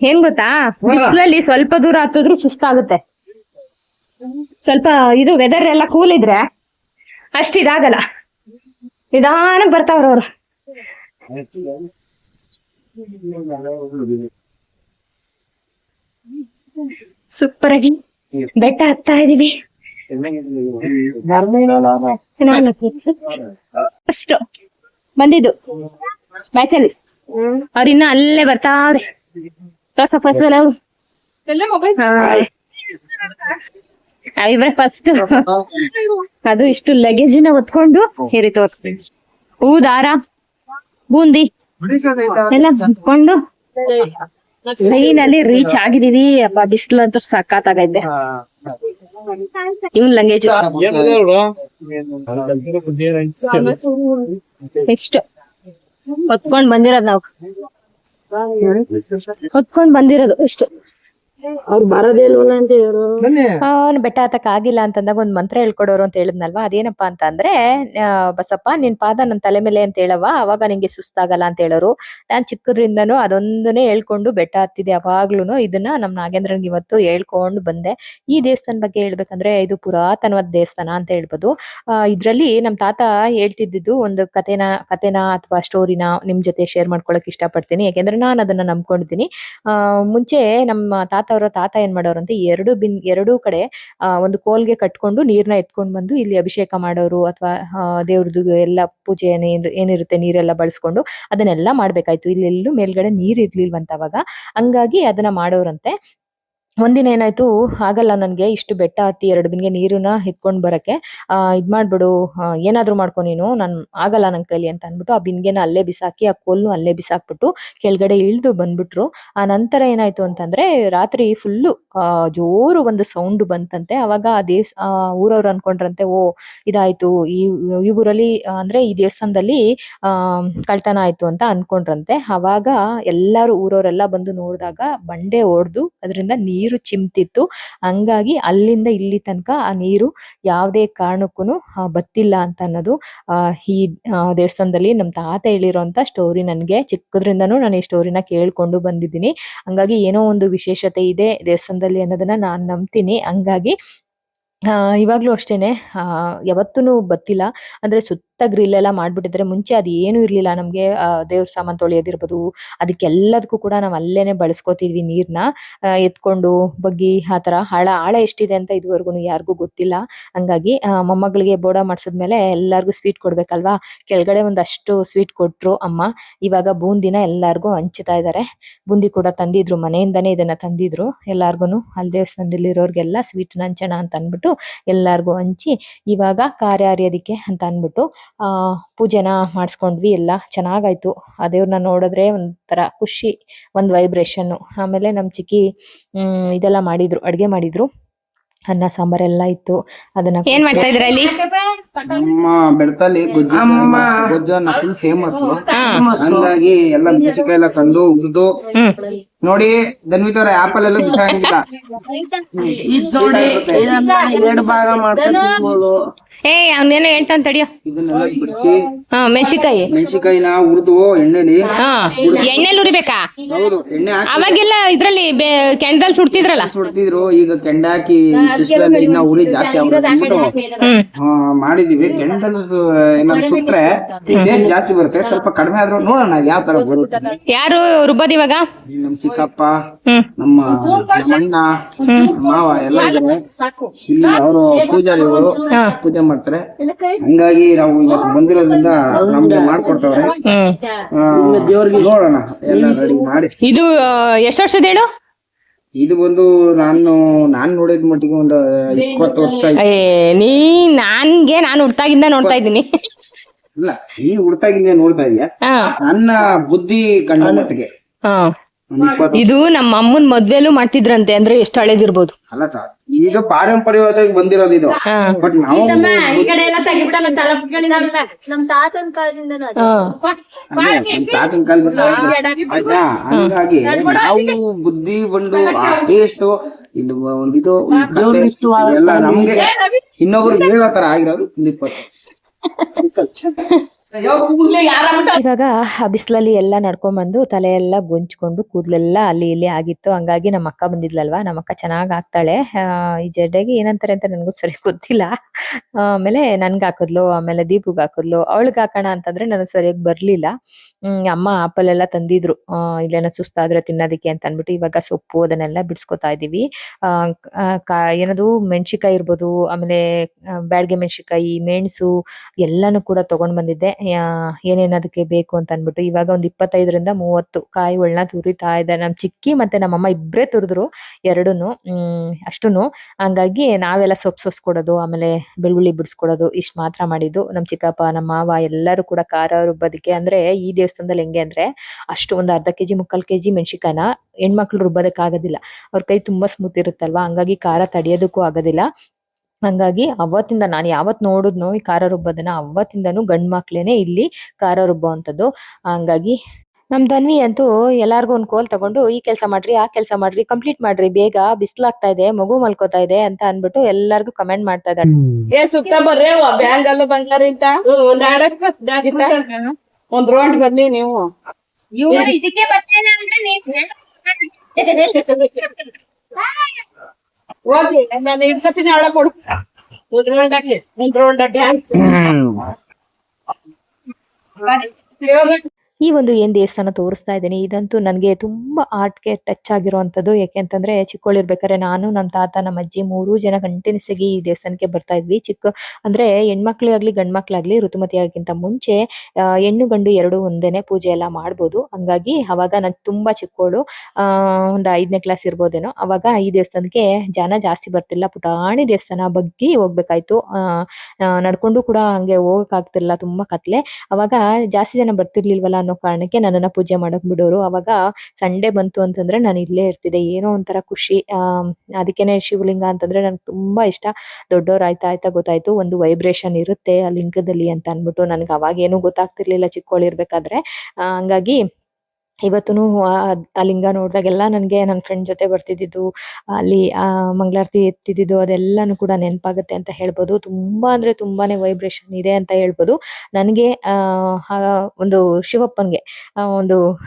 ಏನ್ ಗೊತ್ತಾ? ಬಿಸಿಲಲ್ಲಿ ಸ್ವಲ್ಪ ದೂರ ಹತ್ತಿದ್ರು ಸುಸ್ತಾಗುತ್ತೆ. ಸ್ವಲ್ಪ ಇದು ವೆದರ್ ಎಲ್ಲ ಕೂಲ್ ಇದ್ರೆ ಅಷ್ಟ್ ಇದಾಗಲ್ಲ ನಿಧಾನಕ್ ಬರ್ತಾವ್ರ ಅವ್ರು. ಸೂಪರ್ ಆಗಿ ಬೆಟ್ಟ ಹತ್ತಾ ಇದೀವಿ. ಅಷ್ಟು. ಬಂದಿದ್ದು. ಮ್ಯಾಚಲ್ಲಿ ಅವ್ರಿನ್ನ ಅಲ್ಲೇ ಬರ್ತಾವ್ರೆ. ಹೊಸ ಫಸ್ಟ್ ಅವ್ರು ಇವ್ರೆ ಫಸ್ಟ್ ಅದು ಇಷ್ಟು ಲಗೇಜ್ನ ಹೊತ್ಕೊಂಡು ಹೇರಿ ತೋರ್ಸ್ತೀನಿ. ಹೂ ದಾರ ಬೂಂದಿ ಎಲ್ಲ ಹೊತ್ಕೊಂಡು ಟ್ರೈನಲ್ಲಿ ರೀಚ್ ಆಗಿದೀವಿ. ಅಪ್ಪ ಬಿಸಿಲು ಅಂತ ಆಗೈತೆ ಇವ್ನ್ ಲಂಗೇಜ್ ನೆಕ್ಸ್ಟ್ ಹೊತ್ಕೊಂಡ್ ಬಂದಿರೋದ್ ನಾವು. ಹೊತ್ಕೊಂಡ್ ಬಂದಿರೋದು ಇಷ್ಟು ಆ, ಬೆಟ್ಟ ಹತ್ತಕ್ ಆಗಿಲ್ಲ ಅಂತಂದಾಗ ಒಂದ್ ಮಂತ್ರ ಹೇಳ್ಕೊಡೋರು ಅಂತ ಹೇಳಿದ್ನಲ್ವಾ? ಅದೇನಪ್ಪ ಅಂತ ಅಂದ್ರೆ ಆ, ಬಸಪ್ಪ ನಿನ್ ಪಾದ ನನ್ ತಲೆ ಮೇಲೆ ಅಂತ ಹೇಳವ ಅವಾಗ ನಿಂಗೆ ಸುಸ್ತಾಗಲ್ಲ ಅಂತ ಹೇಳೋರು. ನಾನ್ ಚಿಕ್ಕದ್ರಿಂದನು ಅದೊಂದನೇ ಹೇಳ್ಕೊಂಡು ಬೆಟ್ಟ ಹತ್ತಿದೆ ಅವಾಗ್ಲೂನು. ಇದನ್ನ ನಮ್ ನಾಗೇಂದ್ರನ್ಗೆ ಇವತ್ತು ಹೇಳ್ಕೊಂಡು ಬಂದೆ. ಈ ದೇವಸ್ಥಾನ ಬಗ್ಗೆ ಹೇಳ್ಬೇಕಂದ್ರೆ ಇದು ಪುರಾತನವಾದ ದೇವಸ್ಥಾನ ಅಂತ ಹೇಳ್ಬೋದು. ಇದ್ರಲ್ಲಿ ನಮ್ ತಾತ ಹೇಳ್ತಿದ್ದಿದ್ದು ಒಂದು ಕಥೆನ ಕಥೆನ ಅಥವಾ ಸ್ಟೋರಿನ ನಿಮ್ ಜೊತೆ ಶೇರ್ ಮಾಡ್ಕೊಳಕ್ ಇಷ್ಟಪಡ್ತೀನಿ. ಯಾಕೆಂದ್ರೆ ನಾನು ಅದನ್ನ ನಂಬ್ಕೊಂಡಿದ್ದೀನಿ. ಆ ಮುಂಚೆ ನಮ್ಮ ತಾತ ಅವರ ತಾತ ಏನ್ ಮಾಡೋರು ಅಂತ ಎರಡು ಬಿನ್, ಎರಡೂ ಕಡೆ ಒಂದು ಕೋಲ್ಗೆ ಕಟ್ಕೊಂಡು ನೀರ್ನ ಎತ್ಕೊಂಡ್ ಬಂದು ಇಲ್ಲಿ ಅಭಿಷೇಕ ಮಾಡೋರು ಅಥವಾ ದೇವ್ರದ್ದು ಎಲ್ಲ ಪೂಜೆ ಏನಿರುತ್ತೆ ನೀರೆಲ್ಲ ಬಳಸ್ಕೊಂಡು ಅದನ್ನೆಲ್ಲ ಮಾಡ್ಬೇಕಾಯ್ತು. ಇಲ್ಲೆಲ್ಲೂ ಮೇಲ್ಗಡೆ ನೀರ್ ಇರ್ಲಿಲ್ವಂತ ಅವಾಗ. ಹಂಗಾಗಿ ಅದನ್ನ ಮಾಡೋರಂತೆ. ಒಂದಿನ ಏನಾಯ್ತು? ಆಗಲ್ಲ ನನ್ಗೆ. ಇಷ್ಟು ಬೆಟ್ಟ ಹತ್ತಿ ಎರಡು ಬಿನ್ಗೆ ನೀರನ್ನ ಎತ್ಕೊಂಡು ಬರಕ್ಕೆ. ಇದು ಮಾಡ್ಬಿಡು. ಏನಾದ್ರು ಮಾಡ್ಕೊ ನೀನು. ನಾನು ಆಗಲ್ಲ ನನ್ ಕೈಲಿ ಅಂತ ಅನ್ಬಿಟ್ಟು ಆ ಬಿನ್ಗೆನ ಅಲ್ಲೇ ಬಿಸಾಕಿ, ಆ ಕೋಲ್ನು ಅಲ್ಲೇ ಬಿಸಾಕ್ಬಿಟ್ಟು ಕೆಳಗಡೆ ಇಳ್ದು ಬಂದ್ಬಿಟ್ರು. ಆ ನಂತರ ಏನಾಯ್ತು ಅಂತಂದ್ರೆ ರಾತ್ರಿ ಫುಲ್ಲು ಜೋರು ಒಂದು ಸೌಂಡ್ ಬಂತಂತೆ, ಅವಾಗ ಆ ದೇವ್ಸ್, ಆ, ಊರವ್ರು ಅನ್ಕೊಂಡ್ರಂತೆ, ಓ, ಇದಾಯ್ತು, ಈ ಈ ಊರಲ್ಲಿ, ಅಂದ್ರೆ ಈ ದೇವಸ್ಥಾನದಲ್ಲಿ, ಆ ಕಳ್ತನ ಆಯ್ತು ಅಂತ ಅನ್ಕೊಂಡ್ರಂತೆ. ಅವಾಗ ಎಲ್ಲಾರು ಊರವರೆಲ್ಲ ಬಂದು ನೋಡಿದಾಗ ಬಂಡೆ ಒಡೆದು ಅದರಿಂದ ನೀರು ಚಿಮ್ತಿತ್ತು. ಹಂಗಾಗಿ ಅಲ್ಲಿಂದ ಇಲ್ಲಿ ತನಕ ಆ ನೀರು ಯಾವುದೇ ಕಾರಣಕ್ಕೂ ಬತ್ತಿಲ್ಲ ಅಂತ ಅನ್ನೋದು ಈ ದೇವಸ್ಥಾನದಲ್ಲಿ ನಮ್ ತಾತ ಹೇಳಿರೋಂತ ಸ್ಟೋರಿ ನನಗೆ ಚಿಕ್ಕದ್ರಿಂದನೂ ನಾನು ಈ ಸ್ಟೋರಿನ ಕೇಳ್ಕೊಂಡು ಬಂದಿದ್ದೀನಿ. ಹಂಗಾಗಿ ಏನೋ ಒಂದು ವಿಶೇಷತೆ ಇದೆ, ದೇವಸ್ಥಾನದಲ್ಲಿ ಅನ್ನೋದನ್ನ ನಾನ್ ನಂಬ್ತೀನಿ. ಹಂಗಾಗಿ ಇವಾಗ್ಲೂ ಅಷ್ಟೇನೆ ಆ ಯಾವತ್ತೂನು ಬತ್ತಿಲ್ಲ ಅಂದ್ರೆ ಸುತ್ತ ಗ್ರಿಲ್ ಎಲ್ಲ ಮಾಡ್ಬಿಟ್ಟಿದ್ರೆ ಮುಂಚೆ ಅದು ಏನು ಇರ್ಲಿಲ್ಲ. ನಮ್ಗೆ ಆ ದೇವ್ರ ಸಾಮಾನ್ ತೊಳೆಯೋದಿರ್ಬೋದು ಅದಕ್ಕೆಲ್ಲದಕ್ಕೂ ಕೂಡ ನಾವು ಅಲ್ಲೇನೆ ಬಳಸ್ಕೊತಿದ್ವಿ ನೀರ್ನ. ಆ, ಎತ್ಕೊಂಡು ಬಗ್ಗಿ ತರ ಆಳ ಆಳ ಎಷ್ಟಿದೆ ಅಂತ ಇದುವರೆಗೂ ಯಾರಿಗೂ ಗೊತ್ತಿಲ್ಲ. ಹಂಗಾಗಿ ಆ, ಮೊಮ್ಮಗಳಿಗೆ ಬೋಡ ಮಾಡ್ಸಿದ್ಮೇಲೆ ಎಲ್ಲಾರ್ಗೂ ಸ್ವೀಟ್ ಕೊಡ್ಬೇಕಲ್ವಾ? ಕೆಳಗಡೆ ಒಂದಷ್ಟು ಸ್ವೀಟ್ ಕೊಟ್ರು ಅಮ್ಮ. ಇವಾಗ ಬೂಂದಿನ ಎಲ್ಲಾರ್ಗು ಹಂಚ್ತಾ ಇದಾರೆ. ಬೂಂದಿ ಕೂಡ ತಂದಿದ್ರು ಮನೆಯಿಂದಾನೇ ಇದನ್ನ ತಂದಿದ್ರು. ಎಲ್ಲಾರ್ಗುನು ಅಲ್ಲಿ ದೇವಸ್ಥಾನದಲ್ಲಿರೋರ್ಗೆಲ್ಲ ಸ್ವೀಟ್ ಹಂಚೋಣ ಅಂತ ಅನ್ಬಿಟ್ಟು ಎಲ್ಲಾರ್ಗೂ ಹಂಚಿ ಇವಾಗ ಕಾರ್ಯ ಅಂತ ಅನ್ಬಿಟ್ಟು ಆ ಪೂಜೆನ ಮಾಡಿಸ್ಕೊಂಡ್ವಿ ಎಲ್ಲ. ಚೆನ್ನಾಗಾಯ್ತು. ಆ ದೇವ್ರನ್ನ ನೋಡಿದ್ರೆ ಒಂಥರ ಖುಷಿ ಒಂದು ವೈಬ್ರೇಷನ್ನು ಆಮೇಲೆ ನಮ್ಮ ಚಿಕ್ಕಿ ಹ್ಮ್ ಇದೆಲ್ಲ ಮಾಡಿದ್ರು ಅಡುಗೆ ಮಾಡಿದ್ರು. ಅನ್ನ ಸಾಂಬಾರೆಲ್ಲ ಇತ್ತು. ಅದನ್ನ ಏನ್ ಮಾಡ್ತಾ ಇದ್ರ ಇಲ್ಲಿ? ನಮ್ಮ ಬೆಳ್ತಲ್ಲಿ ಗೊಜ್ಜು ಗೊಜ್ಜು ಅನ್ನ ಫುಲ್ ಫೇಮಸ್ ಹಂಗಾಗಿ ಎಲ್ಲ ಮೆಣಸಿನಕಾಯಿ ಎಲ್ಲ ತಂದು ಹ್ಮ್. ನೋಡಿ ಧನ್ವಿತವ್ರ ಆಪಲ್ ಎಲ್ಲ ಬಿಸಾಗಿಲ್ಲ ಎರಡು ಭಾಗ ಮಾಡ್ಕೊಂಡು ಏ ಅವನೇನೋ ಹೇಳ್ತಾನ ತಡಿಯೋ. ಇದನ್ನೆಲ್ಲ ಬಿಡಿಸಿ. ಹಾ ಮೆಣಸಿಕಾಯಿ ಮೆಣಸಿನಕಾಯಿನ ಹುರಿದು ಎಣ್ಣೆಲಿ ಹಾ ಎಣ್ಣೆಲ್ ಉರಿಬೇಕಾ ಹೌದು ಎಣ್ಣೆ ಹಾಕಿ. ಅವಾಗೆಲ್ಲ ಇದ್ರಲ್ಲಿ ಕೆಂಡದಲ್ಲಿ ಸುಡ್ತಿದ್ರಲ್ಲ? ಸುಡ್ತಿದ್ರು ಈಗ ಕೆಂಡ ಹಾಕಿ ಬಿಸಿಲಲ್ಲಿ ಇನ್ನ ಉರಿ ಜಾಸ್ತಿ ಆಗ್ಬಿಡುತ್ತೆ. ಅಂದ್ಬಿಟ್ಟು ಹ್ಮ್. ಆ, ಮಾಡಿದೀವಿ. ಕೆಂಡದಲ್ಲಿ ಏನಾದ್ರು ಸುಟ್ರೆ ಟೇಸ್ಟ್ ಜಾಸ್ತಿ ಬರುತ್ತೆ. ಸ್ವಲ್ಪ ಕಡಿಮೆ ಆದ್ರೂ ನೋಡೋಣ ಯಾವ ತರ ಬರುತ್ತೆ. ಯಾರು ರುಬ್ಬೋದ್ ಇವಾಗ? ನಮ್ ಚಿಕ್ಕಪ್ಪ ಹ್ಮ್. ನಮ್ಮ ನಮ್ಮ ಅಣ್ಣ ನಮ್ಮ ಮಾವ ಎಲ್ಲ ಇದಾರೆ ಇಲ್ಲಿ ಅವರು ಪೂಜಾರಿಗಳು. ಪೂಜೆ ಮಾಡ್ತಾರೆ. ಹಂಗಾಗಿ ನಾವು ಇವತ್ತು ಬಂದಿರೋದ್ರಿಂದ ನಮ್ಗೆ ಮಾಡ್ಕೊಡ್ತಾವ್ರೆ. ನೋಡೋಣ ಎಲ್ಲ ರೆಡಿ ಮಾಡಿ. ಇದು ಎಷ್ಟು ವರ್ಷದ ಹೇಳು? ಇದು ಬಂದು ನಾನು ನಾನ್ ನೋಡಿದ ಮಟ್ಟಿಗೆ ಒಂದು ಇಪ್ಪತ್ತು ವರ್ಷ ಆಯ್ತು. ಏ ನೀ ನನ್ಗೆ ನಾನು ಹುಡ್ತಾಗಿಂದ ನೋಡ್ತಾ ಇದ್ದೀನಿ. ಇಲ್ಲ ನೀನ್ ಹುಡ್ತಾಗಿಂದ ನೋಡ್ತಾ ಇದೀಯ? ಹಾ. ನನ್ನ ಬುದ್ಧಿ ಕಂಡ ಮಟ್ಟಿಗೆ. ಹಾ. ಇದು ನಮ್ಮ ಅಮ್ಮನ್ ಮದ್ವೆಲೂ ಮಾಡ್ತಿದ್ರಂತೆ ಅಂದ್ರೆ ಎಷ್ಟು ಹಳೇದಿರ್ಬೋದು. ಅಲ್ಲ ತಾ ಈಗ ಪಾರಂಪರ್ಯವಾಗಿ ಬಂದಿರೋದು ಇದು. ಬಟ್ ನಾವು ತಾತನ್ ಕಾಲದಿಂದನೂ ಅದೇ. ಹಾ. ಅದೇ, ನಮ್ ತಾತನ್ ಕಾಲದಿಂದ ಆಯ್ತಾ? ಹಂಗಾಗಿ ನಾವು ಬುದ್ಧಿ ಬಂದು ಟೇಸ್ಟ್ ಇಲ್ಲಿ ಒಂದಿದು ಒಂದ್ ಎಲ್ಲ ನಮ್ಗೆ ಇನ್ನೊಬ್ರು ಹೇಳೋ ತರ ಆಗಿರೋದು ಇಲ್ಲಿ ಇಪ್ಪತ್ತು ಇವಾಗ ಆ ಬಿಸಿಲಲ್ಲಿ ಎಲ್ಲ ನಡ್ಕೊಂಡ್ಬಂದು ತಲೆ ಎಲ್ಲ ಗೊಂಚ್ಕೊಂಡು ಕೂದಲೆಲ್ಲ ಅಲ್ಲಿ ಇಲ್ಲಿ ಆಗಿತ್ತು. ಹಂಗಾಗಿ ನಮ್ಮ ಅಕ್ಕ ಬಂದಿದ್ಲಲ್ವಾ? ನಮ್ಮ ಅಕ್ಕ ಚೆನ್ನಾಗ್ ಹಾಕ್ತಾಳೆ ಆ, ಈ ಜಡ್ಡೆಗೆ ಏನಂತಾರೆ ಅಂತ ನನಗೂ ಸರಿ ಗೊತ್ತಿಲ್ಲ. ಆಮೇಲೆ ನನ್ಗೆ ಹಾಕಿದ್ಲು ಆಮೇಲೆ ದೀಪಗ್ ಹಾಕಿದ್ಲು. ಅವಳಿಗೆ ಹಾಕೋಣ ಅಂತಂದ್ರೆ ನನಗೆ ಸರಿಯಾಗಿ ಬರ್ಲಿಲ್ಲ. ಅಮ್ಮ ಆಪಲ್ ಎಲ್ಲ ತಂದಿದ್ರು ಇಲ್ಲೇನ ಸುಸ್ತಾದ್ರೆ ತಿನ್ನೋದಕ್ಕೆ ಅಂತ ಅಂದ್ಬಿಟ್ಟು ಇವಾಗ ಸೊಪ್ಪು ಅದನ್ನೆಲ್ಲ ಬಿಡಿಸ್ಕೊತಾ ಇದೀವಿ. ಏನದು ಮೆಣಸಿಕಾಯಿ ಇರ್ಬೋದು ಆಮೇಲೆ ಬ್ಯಾಡ್ಗೆ ಮೆಣಸಿಕಾಯಿ ಮೆಣಸು ಎಲ್ಲಾನು ಕೂಡ ತಗೊಂಡ್ ಬಂದಿದ್ದೆ. ಏನೇನ್ ಅದಕ್ಕೆ ಬೇಕು ಅಂತ ಅನ್ಬಿಟ್ಟು ಇವಾಗ ಒಂದ್ ಇಪ್ಪತ್ತೈದರಿಂದ ಮೂವತ್ತು ಕಾಯಿ ಒಳ್ಳ ತುರಿತಾ ಇದೆ ನಮ್ ಚಿಕ್ಕಿ ಮತ್ತೆ ನಮ್ಮಮ್ಮ ಇಬ್ರೆ ತುರಿದ್ರು, ಎರಡೂನು. ಅಷ್ಟೂನು. ಹಂಗಾಗಿ ನಾವೆಲ್ಲ ಸೊಪ್ಪು ಸೊಸ್ಕೊಡೋದು ಆಮೇಲೆ ಬೆಳ್ಳುಳ್ಳಿ ಬಿಡಿಸ್ಕೊಡೋದು, ಇಷ್ಟು ಮಾತ್ರ ಮಾಡಿದ್ದು. ನಮ್ ಚಿಕ್ಕಪ್ಪ ನಮ್ಮ ಮಾವ ಎಲ್ಲರೂ ಕೂಡ ಖಾರ ರುಬ್ಬೋದಕ್ಕೆ ಅಂದ್ರೆ ಈ ದೇವಸ್ಥಾನದಲ್ಲಿ ಹೆಂಗೆ ಅಂದ್ರೆ ಅಷ್ಟು ಒಂದು ಅರ್ಧ ಕೆಜಿ, ಮುಕ್ಕಾಲ್ ಕೆಜಿ ಹೆಣ್ಮಕ್ಳು ರುಬ್ಬೋದಕ್ಕಾಗೋದಿಲ್ಲ. ಅವ್ರ ಕೈ ತುಂಬಾ ಸ್ಮೂತ್ ಇರುತ್ತಲ್ವಾ? ಹಂಗಾಗಿ ಖಾರ ತಡಿಯೋದಕ್ಕೂ ಆಗೋದಿಲ್ಲ. ಹಂಗಾಗಿ ಅವತ್ತಿಂದ ನಾನು ಯಾವತ್ ನೋಡಿದ್ನೋ ಈ ಖಾರ ರುಬ್ಬೋದನ್ನ ಅವತ್ತಿಂದನೂ ಗಂಡು ಮಕ್ಳೇನೆ ಇಲ್ಲಿ ಖಾರ ರುಬ್ಬೋ ಅಂತದ್ದು. ಹಂಗಾಗಿ ನಮ್ ಧನ್ವಿ ಅಂತೂ ಎಲ್ಲಾರ್ಗು ಒಂದ್ ಕೋಲ್ ತಗೊಂಡು ಈ ಕೆಲಸ ಮಾಡ್ರಿ ಆ ಕೆಲಸ ಮಾಡ್ರಿ ಕಂಪ್ಲೀಟ್ ಮಾಡ್ರಿ ಬೇಗ ಬಿಸಿಲಾಗ್ತಾ ಇದೆ ಮಗು ಮಲ್ಕೋತಾ ಇದೆ ಅಂತ ಅನ್ಬಿಟ್ಟು ಎಲ್ಲಾರ್ಗು ಕಮೆಂಟ್ ಮಾಡ್ತಾ ಇದ್ದಾರೆ ಏ ಸುತ್ತ ಬರ್ರಿ ಬ್ಯಾಂಗ್ ಅಲ್ಲ ಬಂಗಾರ ಇಂತ. ಒಂದ್ ರೋಡ್ ಬರ್ಲಿ ನೀವು. ಹೋಗಿ ಡ್ಯಾನ್ಸ್ ಈ ಒಂದು ಏನ್ ದೇವಸ್ಥಾನ ತೋರಿಸ್ತಾ ಇದ್ದೀನಿ ಇದಂತೂ ನನಗೆ ತುಂಬಾ ಆರ್ಟ್ಗೆ ಟಚ್ ಆಗಿರುವಂತದ್ದು ಯಾಕೆಂತಂದ್ರೆ ಚಿಕ್ಕವಳಿರ್ಬೇಕಾದ್ರೆ ನಾನು ನಮ್ಮ ತಾತ ನಮ್ಮ ಅಜ್ಜಿ ಮೂರು ಜನ ಕಂಟಿನ್ಯೂಸ್ ಈ ದೇವಸ್ಥಾನಕ್ಕೆ ಬರ್ತಾ ಇದ್ವಿ. ಚಿಕ್ಕ ಅಂದ್ರೆ ಹೆಣ್ಮಕ್ಳಾಗ್ಲಿ ಗಂಡ್ ಮಕ್ಳಾಗ್ಲಿ ಋತುಮತಿ ಆಗಿಂತ ಮುಂಚೆ ಹೆಣ್ಣು ಗಂಡು ಎರಡು ಒಂದೇನೆ ಪೂಜೆ ಎಲ್ಲ ಮಾಡ್ಬೋದು. ಹಂಗಾಗಿ ಅವಾಗ ನಾನು ತುಂಬಾ ಚಿಕ್ಕೋಳು ಆ ಒಂದು ಐದನೇ ಕ್ಲಾಸ್ ಇರ್ಬೋದೇನೋ ಅವಾಗ ಈ ದೇವಸ್ಥಾನಕ್ಕೆ ಜನ ಜಾಸ್ತಿ ಬರ್ತಿಲ್ಲ. ಪುಟಾಣಿ ದೇವಸ್ಥಾನ ಬಗ್ಗಿ ಹೋಗ್ಬೇಕಾಯ್ತು. ಆ, ನಡ್ಕೊಂಡು ಕೂಡ ಹಂಗೆ ಹೋಗಕ್ ಆಗ್ತಿರ್ಲಿಲ್ಲ ತುಂಬಾ ಕತ್ಲೆ. ಅವಾಗ ಜಾಸ್ತಿ ಜನ ಬರ್ತಿರ್ಲಿಲ್ವಲ್ಲ ಅನ್ನೋ ಕಾರಣಕ್ಕೆ ನನ್ನನ್ನ ಪೂಜೆ ಮಾಡಕ್ ಬಿಡೋರು. ಅವಾಗ ಸಂಡೇ ಬಂತು ಅಂತಂದ್ರೆ ನಾನು ಇಲ್ಲೇ ಇರ್ತಿದ್ದೆ. ಏನೋ ಒಂಥರ ಖುಷಿ. ಆ ಅದಕ್ಕೇನೆ ಶಿವಲಿಂಗ ಅಂತಂದ್ರೆ ನನ್ಗೆ ತುಂಬಾ ಇಷ್ಟ. ದೊಡ್ಡವ್ರ ಆಯ್ತಾ ಆಯ್ತಾ ಗೊತ್ತಾಯ್ತು. ಒಂದು ವೈಬ್ರೇಷನ್ ಇರುತ್ತೆ ಆ ಲಿಂಗದಲ್ಲಿ ಅಂತ ಅನ್ಬಿಟ್ಟು ನನ್ಗೆ ಅವಾಗ ಏನು ಗೊತ್ತಾಗ್ತಿರ್ಲಿಲ್ಲ ಚಿಕ್ಕವಳಿರ್ಬೇಕಾದ್ರೆ ಆ, ಹಂಗಾಗಿ ಇವತ್ತೂ ಆ ಲಿಂಗ ನೋಡಿದಾಗೆಲ್ಲ ನನಗೆ ನನ್ನ ಫ್ರೆಂಡ್ ಜೊತೆ ಬರ್ತಿದ್ದಿದ್ದು, ಅಲ್ಲಿ, ಆ, ಮಂಗಳಾರತಿ ಎತ್ತಿದ್ದು ಅದೆಲ್ಲಾನು ಕೂಡ ನೆನಪಾಗುತ್ತೆ ಅಂತ ಹೇಳ್ಬೋದು. ತುಂಬಾ ಅಂದ್ರೆ ತುಂಬಾನೇ ವೈಬ್ರೇಷನ್ ಇದೆ ಅಂತ ಹೇಳ್ಬೋದು. ನನಗೆ ಒಂದು ಶಿವಪ್ಪನ್ಗೆ ಒಂದು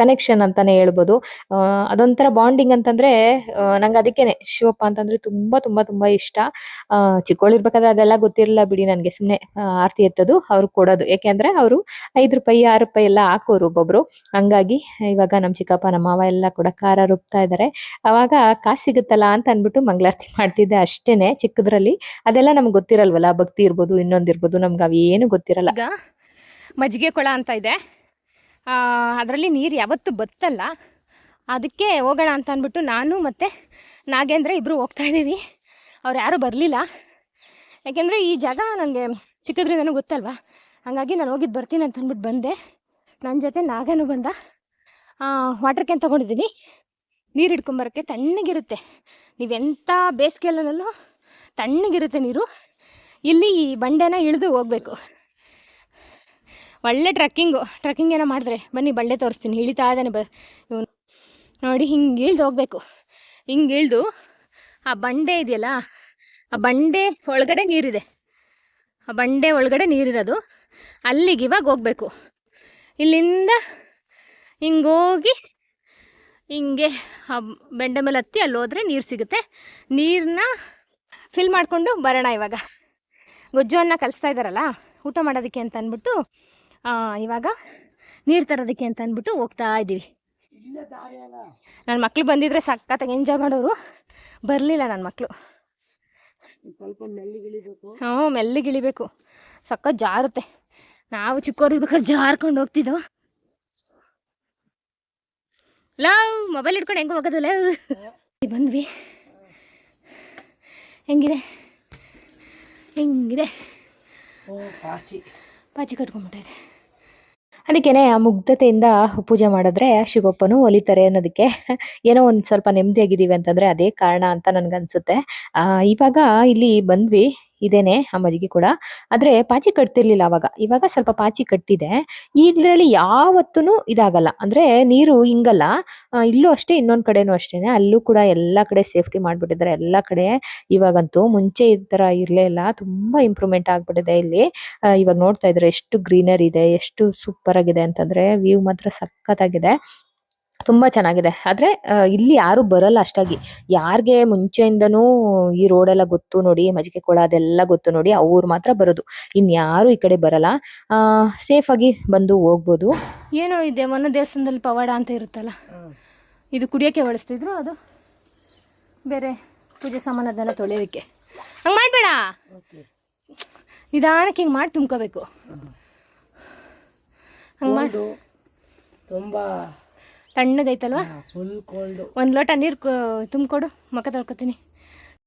ಕನೆಕ್ಷನ್ ಅಂತಾನೆ ಹೇಳ್ಬೋದು. ಅದೊಂಥರ ಬಾಂಡಿಂಗ್ ಅಂತಂದ್ರೆ ನಂಗೆ ಅದಕ್ಕೇನೆ ಶಿವಪ್ಪ ಅಂತಂದ್ರೆ ತುಂಬಾ ತುಂಬಾ ತುಂಬಾ ಇಷ್ಟ. ಚಿಕ್ಕವಳಿರ್ಬೇಕಾದ್ರೆ ಅದೆಲ್ಲ ಗೊತ್ತಿರಲಿಲ್ಲ ಬಿಡಿ ನನಗೆ ಸುಮ್ಮನೆ ಆರತಿ ಎತ್ತದು, ಅವ್ರು ಕೊಡೋದು. ಯಾಕೆಂದ್ರೆ ಅವರು ಐದು ರೂಪಾಯಿ, ಆರು ರೂಪಾಯಿ ಎಲ್ಲ ಹಾಕೋರು ಒಬ್ಬೊಬ್ರು. ಹಂಗಾಗಿ ಇವಾಗ ನಮ್ಮ ಚಿಕ್ಕಪ್ಪ ನಮ್ಮ ಮಾವ ಎಲ್ಲ ಕೂಡ ಖಾರ ರುಬ್ತಾ ಇದ್ದಾರೆ ಅವಾಗ ಕಾಸು ಸಿಗುತ್ತಲ್ಲ ಅಂತ ಅಂದ್ಬಿಟ್ಟು ಮಂಗಳಾರತಿ ಮಾಡ್ತಿದ್ದೆ ಅಷ್ಟೇನೆ ಚಿಕ್ಕದ್ರಲ್ಲಿ. ಅದೆಲ್ಲ ನಮ್ಗೆ ಗೊತ್ತಿರಲ್ವಲ್ಲ, ಭಕ್ತಿ ಇರ್ಬೋದು ಇನ್ನೊಂದಿರ್ಬೋದು ನಮ್ಗೆ ಅವೇನು ಗೊತ್ತಿರಲ್ಲ. ಮಜ್ಜಿಗೆ ಕೊಳ ಅಂತ ಇದೆ. ಅದರಲ್ಲಿ ನೀರು ಯಾವತ್ತೂ ಬತ್ತಲ್ಲ. ಅದಕ್ಕೆ ಹೋಗೋಣ ಅಂತ ಅಂದ್ಬಿಟ್ಟು ನಾನು ಮತ್ತು ನಾಗೇಂದ್ರ ಇಬ್ಬರು ಹೋಗ್ತಾ ಇದ್ದೀವಿ. ಅವ್ರು ಯಾರೂ ಬರಲಿಲ್ಲ. ಯಾಕೆಂದರೆ ಈ ಜಾಗ ನನಗೆ ಚಿಕ್ಕದ್ರಿಂದನೂ ಗೊತ್ತಲ್ವಾ? ಹಾಗಾಗಿ ನಾನು ಹೋಗಿದ್ದು ಬರ್ತೀನಿ ಅಂತ ಅಂದ್ಬಿಟ್ಟು ಬಂದೆ. ನನ್ನ ಜೊತೆ ನಾಗನೂ ಬಂದ. ವಾಟರ್ ಕ್ಯಾನ್ ತೊಗೊಂಡಿದ್ದೀನಿ. ನೀರು ಹಿಡ್ಕೊಂಬರೋಕ್ಕೆ ತಣ್ಣಗಿರುತ್ತೆ. ನೀವೆಂಥ ಬೇಸಿಗೆಲ್ಲನಲ್ಲೂ ತಣ್ಣಗಿರುತ್ತೆ ನೀರು. ಇಲ್ಲಿ ಈ ಬಂಡೆನ ಇಳಿದು ಹೋಗ್ಬೇಕು. ಒಳ್ಳೆ ಟ್ರಕ್ಕಿಂಗು ಟ್ರಕ್ಕಿಂಗ್ ಏನೋ ಮಾಡಿದ್ರೆ. ಬನ್ನಿ, ಬಳ್ಳೆ ತೋರಿಸ್ತೀನಿ. ಇಳಿತಾ ಇದ್ದಾನೆ ಬ ಇವನು. ನೋಡಿ, ಹಿಂಗೆ ಇಳ್ದು ಹೋಗ್ಬೇಕು. ಹಿಂಗೆ ಇಳ್ದು, ಆ ಬಂಡೆ ಇದೆಯಲ್ಲ, ಆ ಬಂಡೆ ಒಳಗಡೆ ನೀರಿದೆ. ಆ ಬಂಡೆ ಒಳಗಡೆ ನೀರಿರೋದು. ಅಲ್ಲಿಗೆ ಇವಾಗ ಹೋಗ್ಬೇಕು. ಇಲ್ಲಿಂದ ಹಿಂಗೋಗಿ ಹಿಂಗೆ ಆ ಬೆಂಡೆ ಮೇಲೆ ಹತ್ತಿ ಅಲ್ಲಿ ಹೋದ್ರೆ ನೀರು ಸಿಗುತ್ತೆ. ನೀರನ್ನ ಫಿಲ್ ಮಾಡಿಕೊಂಡು ಬರೋಣ ಇವಾಗ. ಗೊಜ್ಜು ಅನ್ನ ಕಲಿಸ್ತಾ ಇದ್ದಾರಲ್ಲ, ಊಟ ಮಾಡೋದಕ್ಕೆ ಅಂತ ಅಂದ್ಬಿಟ್ಟು ಇವಾಗ ನೀರು ತರೋದಕ್ಕೆ ಅಂತ ಅಂದ್ಬಿಟ್ಟು ಹೋಗ್ತಾ ಇದ್ದೀವಿ ನನ್ನ ಮಕ್ಳು ಬಂದಿದ್ರೆ ಸಖತ್ತಾಗಿ ಎಂಜಾಯ್ ಮಾಡೋರು ಬರಲಿಲ್ಲ ನನ್ನ ಮಕ್ಕಳು ಹ್ಞೂ ಮೆಲ್ಲಿಗಿಳಿಬೇಕು. ಸಖತ್ ಜಾರುತ್ತೆ. ನಾವು ಚಿಕ್ಕವ್ರು ಬೇಕಾದ್ರೆ ಜಾರ್ಕೊಂಡು ಹೋಗ್ತಿದ್ದೋ? ಲವ್ ಮೊಬೈಲ್ ಹಿಡ್ಕೊಂಡು ಹೆಂಗೆ ಹೋಗೋದು ಲವ್? ಬಂದ್ವಿ. ಹೆಂಗಿದೆ? ಹೆಂಗಿದೆ? ಪಾಚಿ ಕಟ್ಕೊಂಡ್ಬಿಟ್ಟೈತೆ. ಅದಕ್ಕೇನೆ ಆ ಮುಗ್ಧತೆಯಿಂದ ಪೂಜೆ ಮಾಡಿದ್ರೆ ಶಿವಪ್ಪನು ಒಲಿತಾರೆ ಅನ್ನೋದಕ್ಕೆ ಏನೋ ಒಂದ್ ಸ್ವಲ್ಪ ನೆಮ್ಮದಿಯಾಗಿದ್ದೀವಿ ಅಂತಂದ್ರೆ ಅದೇ ಕಾರಣ ಅಂತ ನನ್ಗನ್ಸುತ್ತೆ. ಆ, ಇವಾಗ ಇಲ್ಲಿ ಬಂದ್ವಿ. ಇದೇನೆ ಆ ಮಜ್ಜಿಗೆ ಕೂಡ. ಆದ್ರೆ ಪಾಚಿ ಕಟ್ತಿರ್ಲಿಲ್ಲ ಅವಾಗ. ಇವಾಗ ಸ್ವಲ್ಪ ಪಾಚಿ ಕಟ್ಟಿದೆ. ಇದ್ರಲ್ಲಿ ಯಾವತ್ತೂ ಇದಾಗಲ್ಲ. ಅಂದ್ರೆ ನೀರು ಹಿಂಗಲ್ಲ ಇಲ್ಲೂ ಅಷ್ಟೇ, ಇನ್ನೊಂದ್ ಕಡೆನೂ ಅಷ್ಟೇನೆ. ಅಲ್ಲೂ ಕೂಡ ಎಲ್ಲಾ ಕಡೆ ಸೇಫ್ಟಿ ಮಾಡ್ಬಿಟ್ಟಿದ್ದಾರೆ. ಎಲ್ಲಾ ಕಡೆ ಇವಾಗಂತೂ ಮುಂಚೆ ಈ ತರ ಇರ್ಲೇ ಇಲ್ಲ. ತುಂಬಾ ಇಂಪ್ರೂವ್ಮೆಂಟ್ ಆಗ್ಬಿಟ್ಟಿದೆ ಇಲ್ಲಿ. ಇವಾಗ ನೋಡ್ತಾ ಇದ್ರೆ ಎಷ್ಟು ಗ್ರೀನರಿ ಇದೆ, ಎಷ್ಟು ಸೂಪರ್ ಆಗಿದೆ ಅಂತಂದ್ರೆ ವ್ಯೂ ಮಾತ್ರ ಸಖತ್ತಾಗಿದೆ. ತುಂಬಾ ಚೆನ್ನಾಗಿದೆ. ಆದ್ರೆ ಇಲ್ಲಿ ಯಾರು ಬರಲ್ಲ ಅಷ್ಟಾಗಿ. ಯಾರಿಗೆ ಮುಂಚೆಯಿಂದನೂ ಈ ರೋಡೆಲ್ಲ ಎಲ್ಲ ಗೊತ್ತು ನೋಡಿ ಮಜ್ಜಿಗೆ ಕೊಳ ಅದೆಲ್ಲ ಗೊತ್ತು ನೋಡಿ ಅವ್ರು ಮಾತ್ರ ಬರೋದು. ಇನ್ಯಾರು ಈ ಕಡೆ ಬರಲ್ಲ. ಆ ಸೇಫ್ ಆಗಿ ಬಂದು ಹೋಗ್ಬೋದು. ಏನೋ ಇದೆ ಮೊನ್ನೆ ದೇವಸ್ಥಾನದಲ್ಲಿ ಪವಾಡ ಅಂತ ಇರುತ್ತಲ್ಲ? ಇದು ಕುಡಿಯೋಕ್ಕೆ ಬಳಸ್ತಿದ್ರು ಅದು? ಬೇರೆ ಪೂಜೆ ಸಾಮಾನು ಅದನ್ನೆಲ್ಲ ತೊಳೆಯೋದಕ್ಕೆ ಹಂಗೆ ಮಾಡಬೇಡ! ನಿಧಾನಕ್ಕೆ ಹಿಂಗೆ ಮಾಡಿ ತುಂಬ್ಕೋಬೇಕು. ಹಂಗೆ ಮಾಡು ತುಂಬಾ ತಣ್ಣಗೈತಲ್ವಾ ಫುಲ್ ಕೋಲ್ಡ್ ಒಂದು ಲೋಟ ನೀರು ತುಂಬಿಕೊಡು ಮಕ್ಕ ತೊಳ್ಕೊತೀನಿ.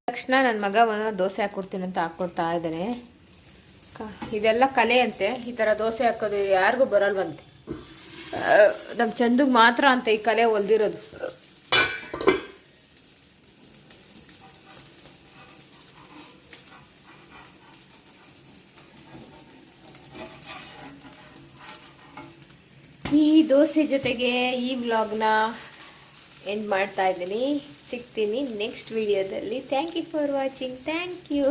ತಕ್ಷಣ ನನ್ನ ಮಗ ದೋಸೆ ಹಾಕ್ಕೊಡ್ತೀನಿ ಅಂತ ಹಾಕ್ಕೊಡ್ತಾ ಇದ್ದಾನೆ ಇದೆಲ್ಲ ಕಲೆ ಅಂತೆ ಈ ಥರ ದೋಸೆ ಹಾಕೋದು ಯಾರಿಗೂ ಬರಲ್ವಂತೆ. ನಮ್ಮ ಚಂದಗೆ ಮಾತ್ರ ಅಂತ ಈ ಕಲೆ ಹೊಲ್ದಿರೋದು ಈ ದೋಸೆ ಜೊತೆಗೆ ಈ ವ್ಲಾಗ್ನ ಎಂಡ್ ಮಾಡ್ತಾ ಇದ್ದೀನಿ. ಸಿಗ್ತೀನಿ ನೆಕ್ಸ್ಟ್ ವಿಡಿಯೋದಲ್ಲಿ thank you for watching thank you